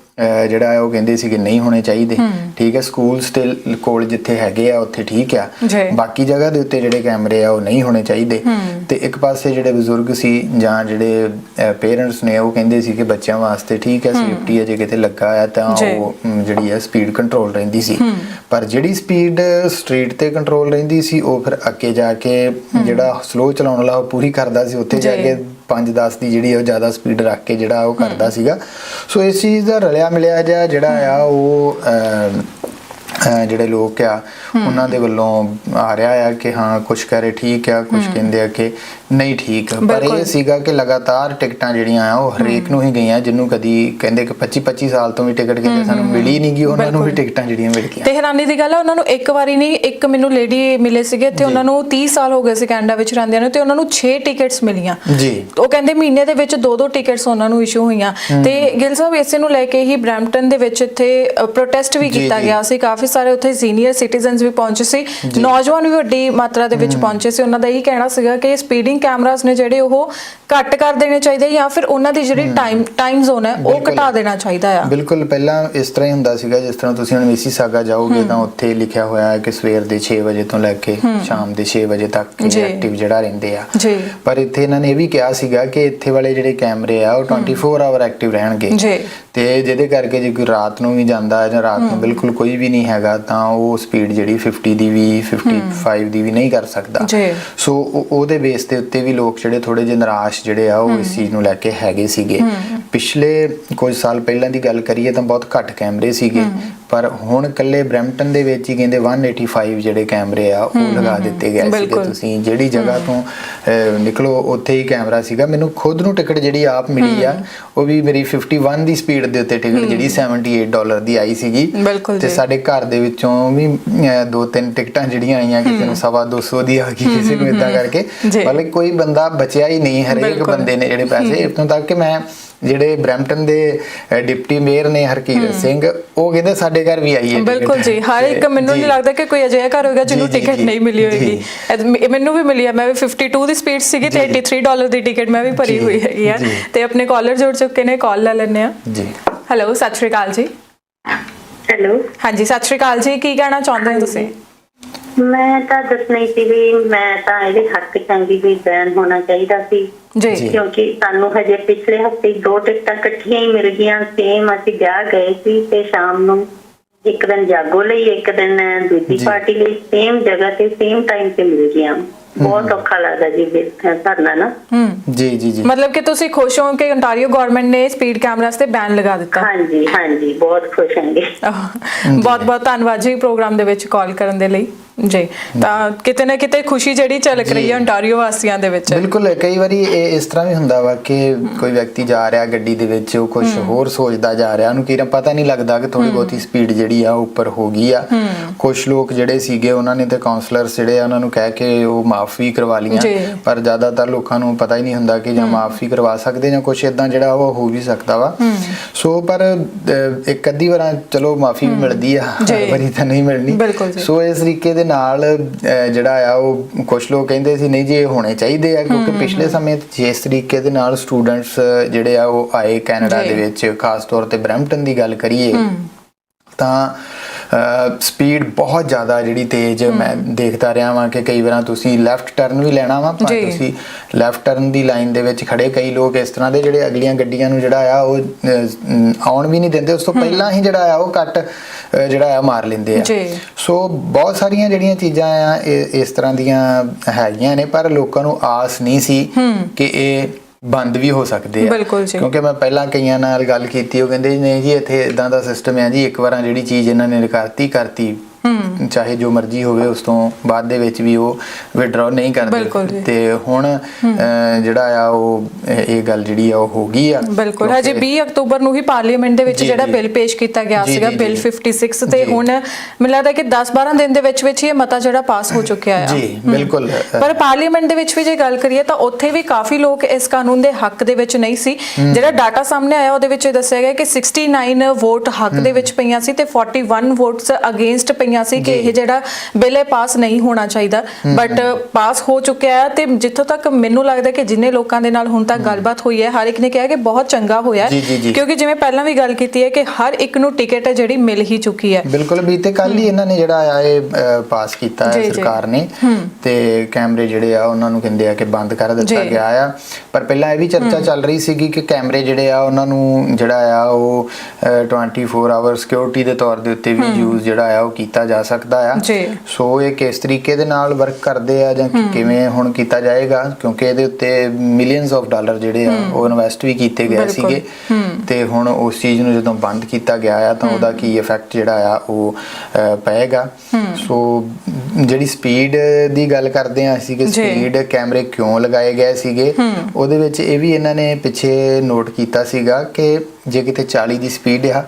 ਜਿਹੜਾ ਉਹ ਕਹਿੰਦੇ ਸੀਗੇ ਨਹੀਂ ਹੋਣੇ ਚਾਹੀਦੇ। ਠੀਕ ਹੈ ਸਕੂਲ ਸਟਿਲ ਕੋਲ ਜਿੱਥੇ ਹੈਗੇ ਆ ਉੱਥੇ ਠੀਕ ਆ। ਬਾਕੀ ਜਗ੍ਹਾ ਦੇ ਉੱਤੇ ਜਿਹੜੇ ਕੈਮਰੇ ਆ ਉਹ ਨਹੀਂ ਹੋਣੇ ਚਾਹੀਦੇ। ਤੇ ਇੱਕ ਪਾਸੇ ਜਿਹੜੇ ਬਜ਼ੁਰਗ ਸੀ ਜਾਂ ਜਿਹੜੇ ਪੇਰੈਂਟਸ ਨੇ ਉਹ ਕਹਿੰਦੇ ਸੀ ਕਿ ਬੱਚਿਆਂ ਵਾਸਤੇ ਠੀਕ ਹੈ ਸੇਫਟੀ ਹੈ ਜੇ ਕਿਤੇ ਲੱਗਾ ਆ ਤਾਂ। ਉਹ ਜਿਹੜੀ ਹੈ ਸਪੀਡ ਕੰਟਰੋਲ ਰਹਿੰਦੀ ਸੀ। ਪਰ ਜਿਹੜੀ ਸਪੀਡ ਸਟਰੀਟ ਤੇ ਕੰਟਰੋਲ ਰਹਿੰਦੀ ਸੀ ਉਹ ਫਿਰ ਅੱਗੇ ਜਾ ਕੇ ਜਿਹੜਾ ਸਲੋ ਚਲਾਉਣ ਵਾਲਾ ਉਹ ਪੂਰੀ ਕਰਦਾ ਸੀ। ਉੱਥੇ ਜੀ। ਕੇ 5-10 ਦੀ ਜਿਹੜੀ ਉਹ ਜ਼ਿਆਦਾ ਸਪੀਡ ਰੱਖ ਕੇ ਜਿਹੜਾ ਉਹ ਕਰਦਾ ਸੀਗਾ। ਸੋ ਇਸ ਚੀਜ਼ ਦਾ ਰਲਿਆ ਮਿਲਿਆ ਜਿਹਾ ਜਿਹੜਾ ਆ ਉਹ ਜਿਹੜੇ ਲੋਕ ਆ ਉਹਨਾਂ ਦੇ ਵੱਲੋਂ ਆ ਰਿਹਾ ਆ ਕਿ ਹਾਂ ਕੁਝ ਕਹ ਰਹੇ ਠੀਕ ਆ ਕੁਝ ਕਹਿੰਦੇ ਆ ਕਿ ਨਹੀਂ ਠੀਕ। ਪਰ। ਇਹ ਸੀਗਾ ਕਿ ਲਗਾਤਾਰ ਟਿਕਟਾਂ ਜਿਹੜੀਆਂ ਆ ਉਹ ਹਰੇਕ ਨੂੰ ਹੀ ਗਈਆਂ ਜਿਹਨੂੰ ਕਦੀ ਕਹਿੰਦੇ ਕਿ 25 25 ਸਾਲ ਤੋਂ ਵੀ ਟਿਕਟ ਕਹਿੰਦੇ ਸਾਨੂੰ ਮਿਲੀ ਨਹੀਂ ਗਈ ਉਹਨਾਂ ਨੂੰ ਵੀ ਟਿਕਟਾਂ ਜਿਹੜੀਆਂ ਮਿਲ ਗਈਆਂ। ਤੇ ਹੈਰਾਨੀ ਦੀ ਗੱਲ ਹੈ ਉਹਨਾਂ ਨੂੰ ਇੱਕ ਵਾਰੀ ਨਹੀਂ ਇੱਕ ਮੈਨੂੰ ਲੇਡੀ ਮਿਲੇ ਸੀਗੇ ਤੇ ਉਹਨਾਂ ਨੂੰ 30 ਸਾਲ ਹੋ ਗਏ ਸੀ ਕੈਨੇਡਾ ਵਿੱਚ ਰਹਿੰਦਿਆਂ ਨੂੰ ਤੇ ਉਹਨਾਂ ਨੂੰ 6 ਟਿਕਟਸ ਮਿਲੀਆਂ। ਜੀ। ਉਹ ਕਹਿੰਦੇ ਮਹੀਨੇ ਦੇ ਵਿੱਚ ਦੋ ਦੋ ਟਿਕਟਸ ਉਹਨਾਂ ਨੂੰ ਇਸ਼ੂ ਹੋਈਆਂ। ਤੇ ਗਿਲ ਸਾਹਿਬ ਇਸੇ ਨੂੰ ਲੈ ਕੇ ਹੀ ਬ੍ਰੈਂਪਟਨ ਦੇ ਵਿੱਚ ਇੱਥੇ ਪ੍ਰੋਟੈਸਟ ਵੀ ਕੀਤਾ। ਗਿਆ ਸੀ। ਕਾਫੀ ਸਾਰੇ ਉੱਥੇ ਸੀਨੀਅਰ ਸਿਟੀਜ਼ਨਸ ਵੀ ਪਹੁੰਚੇ ਸੀ। ਨੌਜਵਾਨ ਵੀ ਵੱਡੀ ਮਾਤਰਾ ਦੇ ਵਿੱਚ ਪਹੁੰਚੇ ਸੀ। ਉਹਨਾਂ ਦਾ ਇਹੀ ਕਹਿਣਾ ਸੀਗਾ ਕਿ ਸਪੀਡਿੰਗ ਕੈਮਰਾਸ ਨੇ ਜਿਹੜੇ ਉਹ ਘੱਟ ਕਰ ਦੇਣੇ ਚਾਹੀਦੇ ਜਾਂ ਫਿਰ ਉਹਨਾਂ ਦੀ ਜਿਹੜੀ ਟਾਈਮ ਟਾਈਮ ਜ਼ੋਨ ਹੈ ਉਹ। ਘਟਾ ਦੇਣਾ ਚਾਹੀਦਾ ਆ। ਬਿਲਕੁਲ ਪਹਿਲਾਂ ਇਸ ਤਰ੍ਹਾਂ ਹੀ ਹੁੰਦਾ ਸੀਗਾ ਜਿਸ ਤਰ੍ਹਾਂ ਤੁਸੀਂ ਹੁਣ ਮਿਸੀਸਾਗਾ ਜਾਓਗੇ ਤਾਂ ਉੱਥੇ ਲਿਖਿਆ ਹੋਇਆ ਹੈ ਕਿ ਸਵੇਰ ਦੇ 6 ਵਜੇ ਤੋਂ ਲੈ ਕੇ ਸ਼ਾਮ ਦੇ 6 ਵਜੇ ਤੱਕ। ਐਕਟਿਵ ਜਿਹੜਾ ਰਹਿੰਦੇ ਆ। ਜੀ। ਪਰ ਇੱਥੇ ਇਹਨਾਂ ਨੇ ਇਹ ਵੀ ਕਿਹਾ ਸੀਗਾ ਕਿ ਇੱਥੇ ਵਾਲੇ ਜਿਹੜੇ ਕੈਮਰੇ ਆ ਉਹ 24 ਆਵਰ ਐਕਟਿਵ ਰਹਿਣਗੇ। ਜੀ। ਤੇ ਜਿਹਦੇ ਕਰਕੇ ਜੇ ਕੋਈ ਰਾਤ ਨੂੰ ਵੀ ਜਾਂਦਾ ਹੈ ਜਾਂ ਰਾਤ ਨੂੰ ਬਿਲਕੁਲ ਕੋਈ ਵੀ ਨਹੀਂ ਹੈਗਾ ਤਾਂ ਉਹ ਸਪੀਡ ਜਿਹੜੀ 50 ਦੀ ਵੀ 55 ਦੀ ਵੀ ਨਹੀਂ ਕਰ ਸਕਦਾ। ਜੀ। ਸੋ ਉਹ- ਉਹਦੇ ਬੇਸ ਦੇ ਉੱਤੇ ਵੀ ਲੋਕ ਜਿਹੜੇ ਥੋੜੇ ਜਿਹੇ ਨਿਰਾਸ਼ ਜਿਹੜੇ ਆ ਉਹ ਇਸ ਚੀਜ਼ ਨੂੰ ਲੈ ਕੇ ਹੈਗੇ ਸੀਗੇ। ਪਿਛਲੇ ਕੁਝ ਸਾਲ ਪਹਿਲਾਂ ਦੀ ਗੱਲ ਕਰੀਏ ਤਾਂ ਬਹੁਤ ਘੱਟ ਕੈਮਰੇ ਸੀਗੇ। ਪਰ ਹੁਣ ਕੱਲੇ ਬ੍ਰੈਂਪਟਨ ਦੇ ਵਿੱਚ ਹੀ ਕਹਿੰਦੇ 185 ਜਿਹੜੇ ਕੈਮਰੇ ਆ ਉਹ ਲਗਾ ਦਿੱਤੇ ਗਏ ਸੀਗੇ ਬਿਲਕੁਲ। ਤੁਸੀਂ। ਜਿਹੜੀ ਜਗ੍ਹਾ ਤੋਂ ਨਿਕਲੋ ਉੱਥੇ ਹੀ ਕੈਮਰਾ ਸੀਗਾ। ਮੈਨੂੰ ਖੁਦ ਨੂੰ ਟਿਕਟ ਜਿਹੜੀ ਆਪ ਮਿਲੀ ਆ ਉਹ ਵੀ ਮੇਰੀ 51 ਦੀ ਸਪੀਡ ਦੇ ਉੱਤੇ ਟਿਕਟ ਜਿਹੜੀ 78 ਡਾਲਰ ਦੀ ਆਈ ਸੀਗੀ। ਤੇ। ਸਾਡੇ ਘਰ ਦੇ ਵਿੱਚੋਂ ਵੀ ਦੋ ਤਿੰਨ ਟਿਕਟਾਂ ਜਿਹੜੀਆਂ ਆਈਆਂ ਕਿਸੇ ਨੂੰ ਸਵਾ 200 ਦੀ ਆ ਗਈ ਕਿਸੇ ਨੂੰ ਇਦਾਂ ਕਰਕੇ। ਮਤਲਬ ਕੋਈ ਬੰਦਾ ਬਚਿਆ ਹੀ ਨਹੀਂ ਹਰੇਕ। ਬੰਦੇ ਨੇ ਜਿਹੜੇ ਪੈਸੇ। ਇਤੋਂ ਤੱਕ ਕਿ ਮੈਂ ਜਿਹੜੇ ਬ੍ਰੈਂਪਟਨ ਦੇ ਡਿਪਟੀ ਮੇਅਰ ਨੇ ਹਰਕੀਰਤ ਸਿੰਘ ਉਹ ਕਹਿੰਦੇ ਸਾਡੇ ਘਰ ਵੀ ਆਈ ਹੈ। ਬਿਲਕੁਲ ਜੀ ਹਰ ਇੱਕ ਮੈਨੂੰ ਨਹੀਂ। ਲੱਗਦਾ ਕਿ ਕੋਈ ਅਜਿਹਾ ਘਰ ਹੋਵੇਗਾ ਜਿਹਨੂੰ ਟਿਕਟ। ਨਹੀਂ ਮਿਲੀ ਮ- ਮੈਨੂੰ ਵੀ ਮਿਲੀ ਹੈ ਮੈਂ ਵੀ 52 ਦੀ ਸਪੀਡ ਸੀਗੀ ਤੇ 83 ਡਾਲਰ ਦੀ ਟਿਕਟ ਮੈਂ ਵੀ ਭਰੀ ਹੋਈ ਹੈਗੀ ਆ। ਤੇ ਆਪਣੇ ਕਾਲਰ ਜੁੜ ਚੁੱਕੇ ਨੇ ਕਾਲ ਲੈ ਲੈਣੇ ਆ ਜੀ। ਹੈਲੋ ਸਤਿ ਸ਼੍ਰੀ ਅਕਾਲ ਜੀ। ਹੈਲੋ ਹਾਂਜੀ ਸਤਿ ਸ਼੍ਰੀ ਅਕਾਲ ਜੀ ਕੀ ਕਹਿਣਾ ਚਾਹੁੰਦੇ ਹੋ ਤੁਸੀਂ? ਮੈਂ ਤਾਂ ਦੱਸਣਾ ਸੀ ਵੀ ਮੈਂ ਤਾਂ ਇਹਦੇ ਹੱਕ ਚਾਂਗੀ ਵੀ ਬੈਨ ਹੋਣਾ ਚਾਹੀਦਾ ਸੀ। ਜੀ। ਕਿਉਂਕਿ ਸਾਨੂੰ ਹਜੇ ਪਿਛਲੇ ਹਫ਼ਤੇ ਦੋ ਟਿਕਟਾਂ ਇਕੱਠੀਆਂ ਹੀ ਮਿਲ ਗਈਆਂ। ਸੇਮ ਅਸੀਂ ਵਿਆਹ ਗਏ ਸੀ ਤੇ ਸ਼ਾਮ ਨੂੰ ਇੱਕ ਦਿਨ ਜਾਗੋ ਲਈ ਇੱਕ ਦਿਨ ਦੂਜੀ ਜੀ। ਪਾਰਟੀ ਲਈ ਸੇਮ ਜਗ੍ਹਾ ਤੇ ਸੇਮ ਟਾਈਮ ਤੇ ਮਿਲ ਗਈਆਂ। ਬਹੁਤ ਔਖਾ ਲੱਗਦਾ ਜੀ ਵੀ ਧਰਨਾ ਨਾ। ਹੂੰ। ਜੀ ਜੀ ਜੀ। ਮਤਲਬ ਕਿ ਤੁਸੀਂ ਖੁਸ਼ ਹੋ ਕਿ ontario ਗਵਰਨਮੈਂਟ ਨੇ ਸਪੀਡ ਕੈਮਰਾਸ ਤੇ ਬੈਨ ਲਗਾ ਦਿੱਤਾ? ਹਾਂਜੀ ਹਾਂਜੀ ਬਹੁਤ ਖੁਸ਼ ਹਾਂਗੇ। ਬਹੁਤ ਬਹੁਤ ਧੰਨਵਾਦ ਜੀ ਪ੍ਰੋਗਰਾਮ ਦੇ ਵਿੱਚ ਕਾਲ ਕਰਨ ਦੇ ਲਈ। ਜੀ ਤਾਂ ਕਿਤੇ ਨਾ ਕਿਤੇ ਖੁਸ਼ੀ ਜਿਹੜੀ ਝਲਕ ਰਹੀ ਹੈ ontario ਵਾਸੀਆਂ ਦੇ ਵਿੱਚ। ਬਿਲਕੁਲ ਕਈ ਵਾਰੀ ਇਹ ਇਸ ਤਰ੍ਹਾਂ ਵੀ ਹੁੰਦਾ ਵਾ ਕਿ ਕੋਈ ਵਿਅਕਤੀ ਜਾ ਰਿਹਾ ਗੱਡੀ ਦੇ ਵਿੱਚ ਉਹ ਕੁਝ ਹੋਰ ਸੋਚਦਾ ਜਾ ਰਿਹਾ ਉਹਨੂੰ ਕਿਰਾਂ ਪਤਾ ਨਹੀਂ ਲੱਗਦਾ ਕਿ ਥੋੜੀ ਬਹੁਤੀ ਸਪੀਡ ਜਿਹੜੀ ਆ ਉੱਪਰ ਹੋ ਗਈ ਆ। ਕੁਝ ਲੋਕ ਜਿਹੜੇ ਸੀਗੇ ਉਹਨਾਂ ਨੇ ਤੇ ਕਾਉਂਸਲਰਸ ਜਿਹੜੇ ਆ ਉਹਨਾਂ ਨੂੰ ਕਹਿ ਕੇ ਉਹ ਮਾਫ ਵੀ ਕਰਵਾ ਲੀਆਂ। ਪਰ ਜ਼ਿਆਦਾਤਰ ਲੋਕਾਂ ਨੂੰ ਪਤਾ ਹੀ ਨਹੀਂ ਹੁੰਦਾ ਕਿ ਜਾਂ ਮਾਫ ਵੀ ਕਰਵਾ ਸਕਦੇ ਜਾਂ ਕੁਝ ਇਦਾਂ ਜਿਹੜਾ ਉਹ ਹੋ ਵੀ ਸਕਦਾ ਵਾ। ਸੋ ਪਰ ਇੱਕ ਅੱਧੀ ਵਾਰ ਚਲੋ ਮਾਫੀ ਵੀ ਮਿਲਦੀ ਆ। ਵਾਰੀ ਤਾਂ ਨਹੀਂ ਮਿਲਣੀ। ਸੋ ਇਸ ਤਰੀਕੇ ਦੇ ਨਾਲ ਜਿਹੜਾ ਆ ਉਹ ਕੁਝ ਲੋਕ ਕਹਿੰਦੇ ਸੀ ਨਹੀਂ ਜੀ ਇਹ ਹੋਣੇ ਚਾਹੀਦੇ ਆ ਕਿਉਂਕਿ ਪਿਛਲੇ ਸਮੇਂ ਜਿਸ ਤਰੀਕੇ ਦੇ ਨਾਲ ਸਟੂਡੈਂਟਸ ਜਿਹੜੇ ਆ ਉਹ ਆਏ ਕੈਨੇਡਾ। ਦੇ ਵਿੱਚ ਖਾਸ ਤੌਰ ਤੇ ਬ੍ਰੈਂਪਟਨ ਦੀ ਗੱਲ ਕਰੀਏ ਤਾਂ ਸਪੀਡ ਬਹੁਤ ਜ਼ਿਆਦਾ ਜਿਹੜੀ ਤੇਜ਼ ਮੈਂ ਦੇਖਦਾ ਰਿਹਾ ਵਾਂ ਕਿ ਕਈ ਵਾਰਾਂ ਤੁਸੀਂ ਲੈਫਟ ਟਰਨ ਵੀ ਲੈਣਾ ਵਾ ਪਰ। ਤੁਸੀਂ ਲੈਫਟ ਟਰਨ ਦੀ ਲਾਈਨ ਦੇ ਵਿੱਚ ਖੜੇ ਕਈ ਲੋਕ ਇਸ ਤਰ੍ਹਾਂ ਦੇ ਜਿਹੜੇ ਅਗਲੀਆਂ ਗੱਡੀਆਂ ਨੂੰ ਜਿਹੜਾ ਆ ਉਹ ਆਉਣ ਵੀ ਨਹੀਂ ਦਿੰਦੇ। ਉਸ ਤੋਂ ਪਹਿਲਾਂ ਹੀ ਜਿਹੜਾ ਆ ਉਹ ਕੱਟ ਜਿਹੜਾ ਆ ਮਾਰ ਲੈਂਦੇ ਆ। ਸੋ ਬਹੁਤ ਸਾਰੀਆਂ ਜਿਹੜੀਆਂ ਚੀਜ਼ਾਂ ਆ ਇਸ ਤਰ੍ਹਾਂ ਦੀਆਂ ਹੈਗੀਆਂ ਨੇ ਪਰ ਲੋਕਾਂ ਨੂੰ ਆਸ ਨਹੀਂ ਸੀ ਕਿ ਇਹ ਬੰਦ ਵੀ ਹੋ ਸਕਦੇ ਆ ਬਿਲਕੁਲ ਜੀ। ਕਿਉਂਕਿ ਮੈਂ ਪਹਿਲਾਂ ਕਈਆਂ ਨਾਲ ਗੱਲ ਕੀਤੀ ਉਹ ਕਹਿੰਦੇ ਨਹੀਂ ਜੀ ਇੱਥੇ ਇਦਾਂ ਦਾ ਸਿਸਟਮ ਹੈ ਜੀ ਇੱਕ ਵਾਰਾਂ ਜਿਹੜੀ ਚੀਜ਼ ਇਹਨਾਂ ਨੇ ਕਰਤੀ ਕਰਤੀ ਚਾਹੇ ਜੋ ਮਰਜ਼ੀ ਹੋਵੇ ਉਸ ਤੋਂ ਬਾਅਦ ਦੇ ਵਿੱਚ ਵੀ ਉਹ ਵਿਡਰਾਅ ਨਹੀਂ ਕਰਦੇ। ਤੇ ਹੁਣ ਜਿਹੜਾ ਆ ਉਹ ਇਹ ਗੱਲ ਜਿਹੜੀ ਆ ਉਹ ਹੋ ਗਈ ਆ। ਬਿਲਕੁਲ। ਹਜੇ 20 ਅਕਤੂਬਰ ਨੂੰ ਹੀ ਪਾਰਲੀਮੈਂਟ ਦੇ ਵਿੱਚ ਜਿਹੜਾ। ਬਿੱਲ ਪੇਸ਼ ਕੀਤਾ ਗਿਆ ਸੀਗਾ ਬਿੱਲ ਜੀ। 56 ਤੇ। ਹੁਣ ਮੈਨੂੰ ਲੱਗਦਾ ਕਿ 10-12 ਦਿਨ ਦੇ ਵਿੱਚ ਵਿੱਚ ਇਹ ਮਤਾ ਜਿਹੜਾ ਪਾਸ ਹੋ ਚੁੱਕਿਆ ਆ। ਜੀ ਬਿਲਕੁਲ। ਪਰ ਪਾਰਲੀਮੈਂਟ ਦੇ ਵਿੱਚ ਵੀ ਜੇ ਗੱਲ ਕਰੀਏ ਤਾਂ ਉੱਥੇ ਵੀ ਕਾਫੀ ਲੋਕ ਇਸ ਕਾਨੂੰਨ ਦੇ ਹੱਕ ਦੇ ਵਿੱਚ ਨਹੀਂ ਸੀ। ਜਿਹੜਾ ਡਾਟਾ ਸਾਹਮਣੇ ਆਇਆ ਉਹਦੇ ਵਿੱਚ ਇਹ ਦੱਸਿਆ ਗਿਆ ਕਿ 69 ਵੋਟ ਹੱਕ ਦੇ ਵਿੱਚ ਪਈਆਂ ਸੀ ਤੇ 41 ਵੋਟਸ ਅਗੇਂਸਟ ਪਈਆਂ ਸੀ ਕਿ। ਇਹ ਜਿਹੜਾ ਬਿੱਲ ਹੈ ਪਾਸ ਨਹੀਂ ਹੋਣਾ ਚਾਹੀਦਾ। ਬਟ ਪਾਸ ਹੋ ਚੁੱਕਿਆ ਹੈ ਤੇ ਜਿੱਥੋਂ ਤੱਕ ਮੈਨੂੰ ਲੱਗਦਾ ਕਿ ਜਿੰਨੇ ਲੋਕਾਂ ਦੇ ਨਾਲ ਹੁਣ ਤੱਕ ਗੱਲਬਾਤ ਹੋਈ ਹੈ ਹਰ ਇੱਕ ਨੇ ਕਿਹਾ ਕਿ ਬਹੁਤ ਚੰਗਾ ਹੋਇਆ। ਕਿਉਂਕਿ ਜਿਵੇਂ ਪਹਿਲਾਂ ਵੀ ਗੱਲ ਕੀਤੀ ਹੈ ਕਿ ਹਰ ਇੱਕ ਨੂੰ ਟਿਕਟ ਹੈ ਜਿਹੜੀ ਮਿਲ ਹੀ ਚੁੱਕੀ ਹੈ। ਬਿਲਕੁਲ ਬੀਤੇ ਕੱਲ ਹੀ ਇਹਨਾਂ ਨੇ ਜਿਹੜਾ ਆ ਇਹ ਪਾਸ ਕੀਤਾ ਹੈ। ਸਰਕਾਰ ਨੇ। ਤੇ ਕੈਮਰੇ ਜਿਹੜੇ ਆ ਉਹਨਾਂ ਨੂੰ ਕਹਿੰਦੇ ਆ ਕਿ ਬੰਦ ਕਰ ਦਿੱਤਾ। ਗਿਆ ਆ। ਪਰ ਪਹਿਲਾਂ ਇਹ ਵੀ ਚਰਚਾ ਚੱਲ ਰਹੀ ਸੀਗੀ ਕਿ ਕੈਮਰੇ ਜਿਹੜੇ ਆ ਉਹਨਾਂ ਨੂੰ ਜਿਹੜਾ ਆ ਉਹ ਅਹ, 24 ਆਵਰ ਸਿਕਿਉਰਿਟੀ ਦੇ ਤੌਰ ਦੇ ਉੱਤੇ ਵੀ ਯੂਜ਼ ਜਿਹੜਾ ਆ ਉਹ ਕੀਤਾ ਕੀਤਾ ਜਾ ਸਕਦਾ ਆ। ਸੋ ਇਹ ਕਿਸ ਤਰੀਕੇ ਦੇ ਨਾਲ ਵਰਕ ਕਰਦੇ ਆ ਜਾਂ ਕਿਵੇਂ ਹੁਣ ਕੀਤਾ ਜਾਏਗਾ? ਕਿਉਂਕਿ ਇਹਦੇ ਉੱਤੇ ਮਿਲੀਅਨਸ ਆਫ ਡਾਲਰ ਜਿਹੜੇ ਆ ਉਹ ਇਨਵੈਸਟ ਵੀ ਕੀਤੇ ਗਏ। ਸੀਗੇ। ਤੇ ਹੁਣ ਉਸ ਚੀਜ਼ ਨੂੰ ਜਦੋਂ ਬੰਦ ਕੀਤਾ ਗਿਆ ਆ ਤਾਂ ਉਹਦਾ ਕੀ ਇਫੈਕਟ ਜਿਹੜਾ ਆ ਉਹ ਪਏਗਾ। ਸੋ ਜਿਹੜੀ ਸਪੀਡ ਦੀ ਗੱਲ ਕਰਦੇ ਆ ਅਸੀਂ ਕਿ। ਸਪੀਡ ਕੈਮਰੇ ਕਿਉਂ ਲਗਾਏ ਗਏ ਸੀਗੇ ਉਹਦੇ ਵਿੱਚ ਇਹ ਵੀ ਇਹਨਾਂ ਨੇ ਪਿੱਛੇ ਨੋਟ ਕੀਤਾ ਸੀਗਾ ਕਿ ਜੇ ਕਿਤੇ 40 ਦੀ ਸਪੀਡ ਆ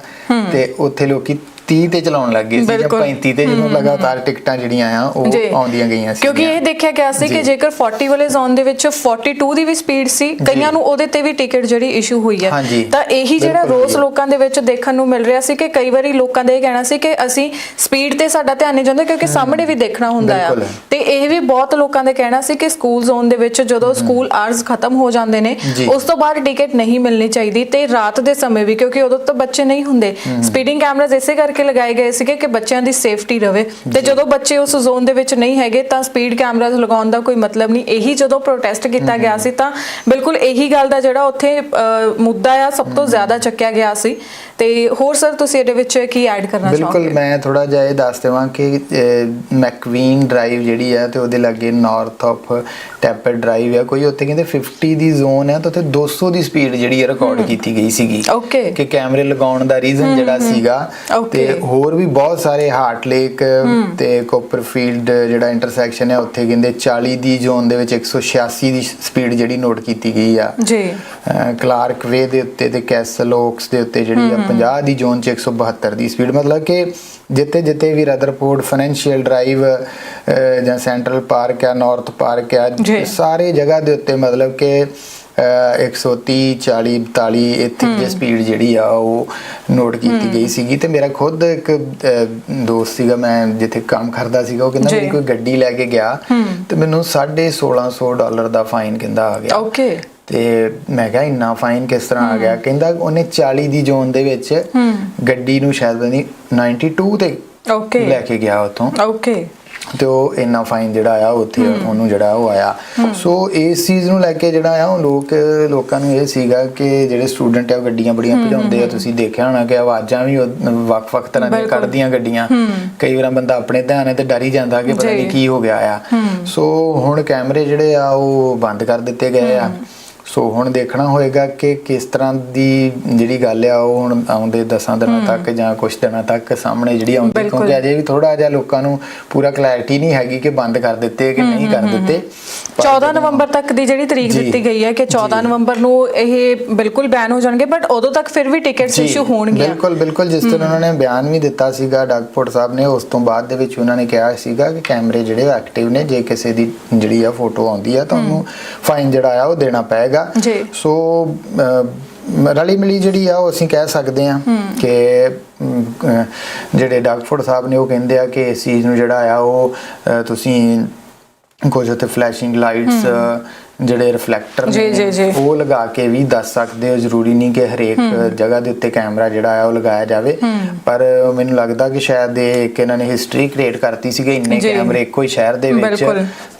ਤੇ ਉੱਥੇ ਲੋਕੀ 30 ਤੇ ਚਲਾਉਣ ਲੱਗ ਗਏ ਸੀ ਜਾਂ ਬਿਲਕੁਲ। 35 ਤੇ ਜਦੋਂ ਲਗਾਤਾਰ ਟਿਕਟਾਂ ਜਿਹੜੀਆਂ ਆ ਉਹ। ਆਉਂਦੀਆਂ ਗਈਆਂ ਸੀ ਕਿਉਂਕਿ ਇਹ ਦੇਖਿਆ ਗਿਆ ਸੀ ਕਿ। ਜੇਕਰ 40 ਵਾਲੇ ਜ਼ੋਨ ਦੇ ਵਿੱਚ 42 ਦੀ ਵੀ ਸਪੀਡ ਸੀ ਕਈਆਂ ਨੂੰ ਉਹਦੇ ਤੇ ਵੀ ਟਿਕਟ ਜਿਹੜੀ ਇਸ਼ੂ ਹੋਈ ਹੈ। ਤਾਂ ਇਹੀ ਜਿਹੜਾ ਰੋਸ। ਲੋਕਾਂ ਦੇ ਵਿੱਚ ਦੇਖਣ ਨੂੰ ਮਿਲ ਰਿਹਾ ਸੀ ਕਿ ਕਈ ਵਾਰੀ ਲੋਕਾਂ ਦਾ ਇਹ ਕਹਿਣਾ ਸੀ ਕਿ ਅਸੀਂ ਸਪੀਡ ਤੇ ਸਾਡਾ ਧਿਆਨ ਨਹੀਂ ਜਾਂਦਾ ਕਿਉਂਕਿ ਸਾਹਮਣੇ ਵੀ ਦੇਖਣਾ ਹੁੰਦਾ ਆ। ਤੇ ਇਹ ਵੀ ਬਹੁਤ ਲੋਕਾਂ ਦਾ ਕਹਿਣਾ ਸੀ ਕਿ ਸਕੂਲ ਜ਼ੋਨ ਦੇ ਵਿੱਚ ਜਦੋਂ ਸਕੂਲ ਆਵਰਸ ਖਤਮ ਹੋ ਜਾਂਦੇ ਨੇ। ਉਸ ਤੋਂ ਬਾਅਦ ਟਿਕਟ ਨਹੀਂ ਮਿਲਣੀ ਚਾਹੀਦੀ ਤੇ ਰਾਤ ਦੇ ਸਮੇਂ ਵੀ ਕਿਉਂਕਿ ਉਦੋਂ ਤਾਂ ਬੱਚੇ ਨਹੀਂ ਹੁੰਦੇ ਸਪੀਡਿੰਗ ਕੈਮਰਾਜ਼ ਇਸੇ ਕਰਕੇ ਲਗਾਏ ਗਏ ਸੀਗੇ ਕਿ ਬੱਚਿਆਂ ਦੀ ਸੇਫਟੀ ਰਵੇ। ਤੇ ਜਦੋਂ ਬੱਚੇ ਉਸ ਜ਼ੋਨ ਦੇ ਵਿੱਚ ਨਹੀਂ ਹੈਗੇ ਤਾਂ ਸਪੀਡ ਕੈਮਰਾਜ਼ ਲਗਾਉਣ ਦਾ ਕੋਈ ਮਤਲਬ ਨਹੀਂ। ਇਹੀ ਜਦੋਂ ਪ੍ਰੋਟੈਸਟ ਕੀਤਾ ਗਿਆ ਸੀ ਤਾਂ ਬਿਲਕੁਲ ਇਹੀ ਗੱਲ ਦਾ ਜਿਹੜਾ ਉੱਥੇ ਮੁੱਦਾ ਆ ਸਭ ਤੋਂ ਜ਼ਿਆਦਾ ਚੱਕਿਆ ਗਿਆ ਸੀ। ਤੇ ਹੋਰ ਸਰ ਤੁਸੀਂ ਇਹਦੇ ਵਿੱਚ ਕੀ ਐਡ ਕਰਨਾ ਬਿਲਕੁਲ ਚਾਹੋਗੇ ਮੈਂ ਥੋੜਾ ਜਿਹਾ ਇਹ ਦੱਸ ਦੇਵਾਂ ਕਿ ਮੈਕਵੀਨ ਡਰਾਈਵ ਜਿਹੜੀ ਹੈ ਤੇ ਉਹਦੇ ਲਾਗੇ ਨਾਰਥ ਆਫ ਟੈਪਰ ਡਰਾਈਵ ਹੈ ਕੋਈ ਉੱਥੇ ਕਹਿੰਦੇ 50 ਦੀ ਜ਼ੋਨ ਹੈ ਤਾਂ ਉੱਥੇ 200 ਦੀ ਸਪੀਡ ਜਿਹੜੀ ਰਿਕਾਰਡ ਕੀਤੀ ਗਈ ਸੀਗੀ। ਓਕੇ ਕਿ ਕੈਮਰੇ ਲਗਾਉਣ ਦਾ ਰੀਜ਼ਨ ਜਿਹੜਾ ਸੀਗਾ। Okay. ਤੇ ਹੋਰ ਵੀ ਬਹੁਤ ਸਾਰੇ ਹਾਰਟ ਲੇਕ ਤੇ ਕੋਪਰਫੀਲਡ ਜਿਹੜਾ ਇੰਟਰਸੈਕਸ਼ਨ ਹੈ ਉੱਥੇ ਕਹਿੰਦੇ 40 ਦੀ ਜ਼ੋਨ ਦੇ ਵਿੱਚ 186 ਦੀ ਸਪੀਡ ਜਿਹੜੀ ਨੋਟ ਕੀਤੀ ਗਈ ਆ। ਜੀ। ਕਲਾਰਕ ਵੇ ਦੇ ਉੱਤੇ ਤੇ ਕੈਸਲ ਓਕਸ ਦੇ ਉੱਤੇ ਜਿਹੜੀ ਆ 50 ਦੀ ਜ਼ੋਨ ਚ 172 ਦੀ ਸਪੀਡ ਮਤਲਬ ਕਿ ਜਿੱਤੇ ਜਿੱਤੇ ਵੀ ਰਦਰਪੋਰਟ ਫਾਈਨੈਂਸ਼ੀਅਲ ਡਰਾਈਵ ਜਾਂ ਸੈਂਟਰਲ ਪਾਰਕ ਆ ਨਾਰਥ ਪਾਰਕ ਆ। ਸਾਰੇ ਜਗ੍ਹਾ ਦੇ ਉੱਤੇ ਮਤਲਬ ਕਿ 130 40 42 ਇੱਥੇ ਦੀ ਸਪੀਡ ਜਿਹੜੀ ਆ ਉਹ ਨੋਟ ਕੀਤੀ ਗਈ ਸੀਗੀ ਤੇ ਮੇਰਾ ਖੁਦ ਇੱਕ ਦੋਸਤ ਸੀਗਾ ਮੈਂ ਜਿੱਥੇ ਕੰਮ ਕਰਦਾ ਸੀਗਾ ਉਹ ਕਹਿੰਦਾ। ਮੇਰੀ ਕੋਈ ਗੱਡੀ ਲੈ ਕੇ ਗਿਆ ਤੇ ਮੈਨੂੰ 1650 ਡਾਲਰ ਦਾ ਫਾਈਨ ਕਹਿੰਦਾ ਆ ਗਿਆ। ਓਕੇ। ਤੇ ਮੈਂ ਕਿਹਾ ਇੰਨਾ ਫਾਈਨ ਕਿਸ ਤਰ੍ਹਾਂ ਆ ਗਿਆ? ਕਹਿੰਦਾ ਉਹਨੇ 40 ਦੀ ਜ਼ੋਨ ਦੇ ਵਿੱਚ ਗੱਡੀ ਨੂੰ ਸ਼ਾਇਦ ਨਹੀਂ 92 ਤੇ ਓਕੇ। ਲੈ ਕੇ ਗਿਆ ਉਤੋਂ ਓਕੇ। ਤੇ ਉਹ ਇੰਨਾ ਫਾਈਨ ਜਿਹੜਾ ਆ ਉੱਥੇ ਉਹਨੂੰ ਜਿਹੜਾ ਉਹ ਆਇਆ। ਸੋ ਇਸ ਚੀਜ਼ ਨੂੰ ਲੈ ਕੇ ਜਿਹੜਾ ਆ ਉਹ ਲੋਕ ਲੋਕਾਂ ਨੂੰ ਇਹ ਸੀਗਾ ਕਿ ਜਿਹੜੇ ਸਟੂਡੈਂਟ ਆ ਉਹ ਗੱਡੀਆਂ ਬੜੀਆਂ ਭਜਾਉਂਦੇ ਆ। ਤੁਸੀਂ ਦੇਖਿਆ ਹੋਣਾ ਕਿ ਆਵਾਜ਼ਾਂ ਵੀ ਵੱਖ-ਵੱਖ ਤਰ੍ਹਾਂ ਦੀਆਂ। ਕੱਢਦੀਆਂ ਗੱਡੀਆਂ। ਕਈ ਵਾਰ ਬੰਦਾ ਆਪਣੇ ਧਿਆਨ ਤੇ ਡਰ ਹੀ ਜਾਂਦਾ ਕਿ ਪਤਾ। ਨਹੀਂ ਕੀ ਹੋ ਗਿਆ ਆ। ਸੋ ਹੁਣ ਕੈਮਰੇ ਜਿਹੜੇ ਆ ਉਹ ਬੰਦ ਕਰ ਦਿੱਤੇ ਗਏ ਆ। ਸੋ ਹੁਣ ਦੇਖਣਾ ਹੋਏਗਾ ਕਿ ਕਿਸ ਤਰ੍ਹਾਂ ਦੀ ਜਿਹੜੀ ਗੱਲ ਆ ਉਹ ਹੁਣ ਆਉਂਦੇ 10 ਦਿਨਾਂ ਤੱਕ ਜਾਂ ਕੁਝ ਦਿਨਾਂ ਤੱਕ ਸਾਹਮਣੇ ਜਿਹੜੀ ਆਉਂਦੀ। ਕਿਉਂਕਿ ਅਜੇ ਵੀ ਥੋੜਾ ਜਿਹਾ ਲੋਕਾਂ ਨੂੰ ਪੂਰਾ ਕਲੈਰਿਟੀ ਨਹੀਂ ਹੈਗੀ ਕਿ ਬੰਦ ਕਰ ਦਿੱਤੇ ਕਿ ਨਹੀਂ ਕਰ ਦਿੱਤੇ। ਪਰ 14 ਨਵੰਬਰ ਤੱਕ ਦੀ ਜਿਹੜੀ ਤਰੀਕ। ਦਿੱਤੀ ਗਈ ਹੈ ਕਿ 14 ਨਵੰਬਰ ਨੂੰ ਇਹ ਬਿਲਕੁਲ ਬੈਨ ਹੋ ਜਾਣਗੇ ਬਟ ਉਦੋਂ ਤੱਕ ਫਿਰ ਵੀ ਟਿਕਟਸ ਇਸ਼ੂ ਹੋਣਗੀਆਂ। ਬਿਲਕੁਲ ਬਿਲਕੁਲ ਜਿਸ ਤਰ੍ਹਾਂ ਉਹਨਾਂ ਨੇ ਬਿਆਨ ਵੀ ਦਿੱਤਾ ਸੀਗਾ ਡਾਕਪੋਰਟ ਸਾਹਿਬ ਨੇ ਉਸ ਤੋਂ ਬਾਅਦ ਦੇ ਵਿੱਚ ਉਹਨਾਂ ਨੇ ਕਿਹਾ ਸੀਗਾ ਕਿ ਕੈਮਰੇ ਜਿਹੜੇ ਐਕਟਿਵ ਨੇ ਜੇ ਕਿਸੇ ਦੀ ਜਿਹੜੀ ਆ ਫੋਟੋ ਆਉਂਦੀ ਆ ਤਾਂ ਉਹਨੂੰ ਫਾਈਨ ਜਿਹੜਾ ਆ ਉਹ ਦੇਣਾ ਪਏਗਾ। ਜੀ। ਸੋ ਰਲੀ ਮਿਲੀ ਜਿਹੜੀ ਆ ਉਹ ਅਸੀਂ ਕਹਿ ਸਕਦੇ ਆ ਕਿ ਜਿਹੜੇ ਡਾਕਫੋਰਡ ਸਾਹਿਬ ਨੇ ਉਹ ਕਹਿੰਦੇ ਆ ਕਿ ਇਸ ਚੀਜ਼ ਨੂੰ ਜਿਹੜਾ ਆ ਉਹ ਤੁਸੀਂ ਕੁਝ ਉੱਥੇ ਫਲੈਸ਼ਿੰਗ ਲਾਈਟਸ ਜਿਹੜੇ ਰਿਫਲੈਕਟਰ ਜੀ। ਉਹ ਲਗਾ ਕੇ ਵੀ ਦੱਸ ਸਕਦੇ ਹੋ ਜ਼ਰੂਰੀ ਨਹੀਂ ਕਿ ਹਰੇਕ ਜਗ੍ਹਾ ਦੇ ਉੱਤੇ ਕੈਮਰਾ ਜਿਹੜਾ ਆ ਉਹ ਲਗਾਇਆ ਜਾਵੇ ਪਰ ਮੈਨੂੰ ਲੱਗਦਾ ਕਿ ਸ਼ਾਇਦ ਇਹ ਇੱਕ ਇਹਨਾਂ ਨੇ ਹਿਸਟਰੀ ਕ੍ਰੀਏਟ ਕਰਤੀ ਸੀ ਕਿ ਇੰਨੇ। ਕੈਮਰੇ ਇੱਕੋ ਹੀ ਸ਼ਹਿਰ ਦੇ ਵਿੱਚ।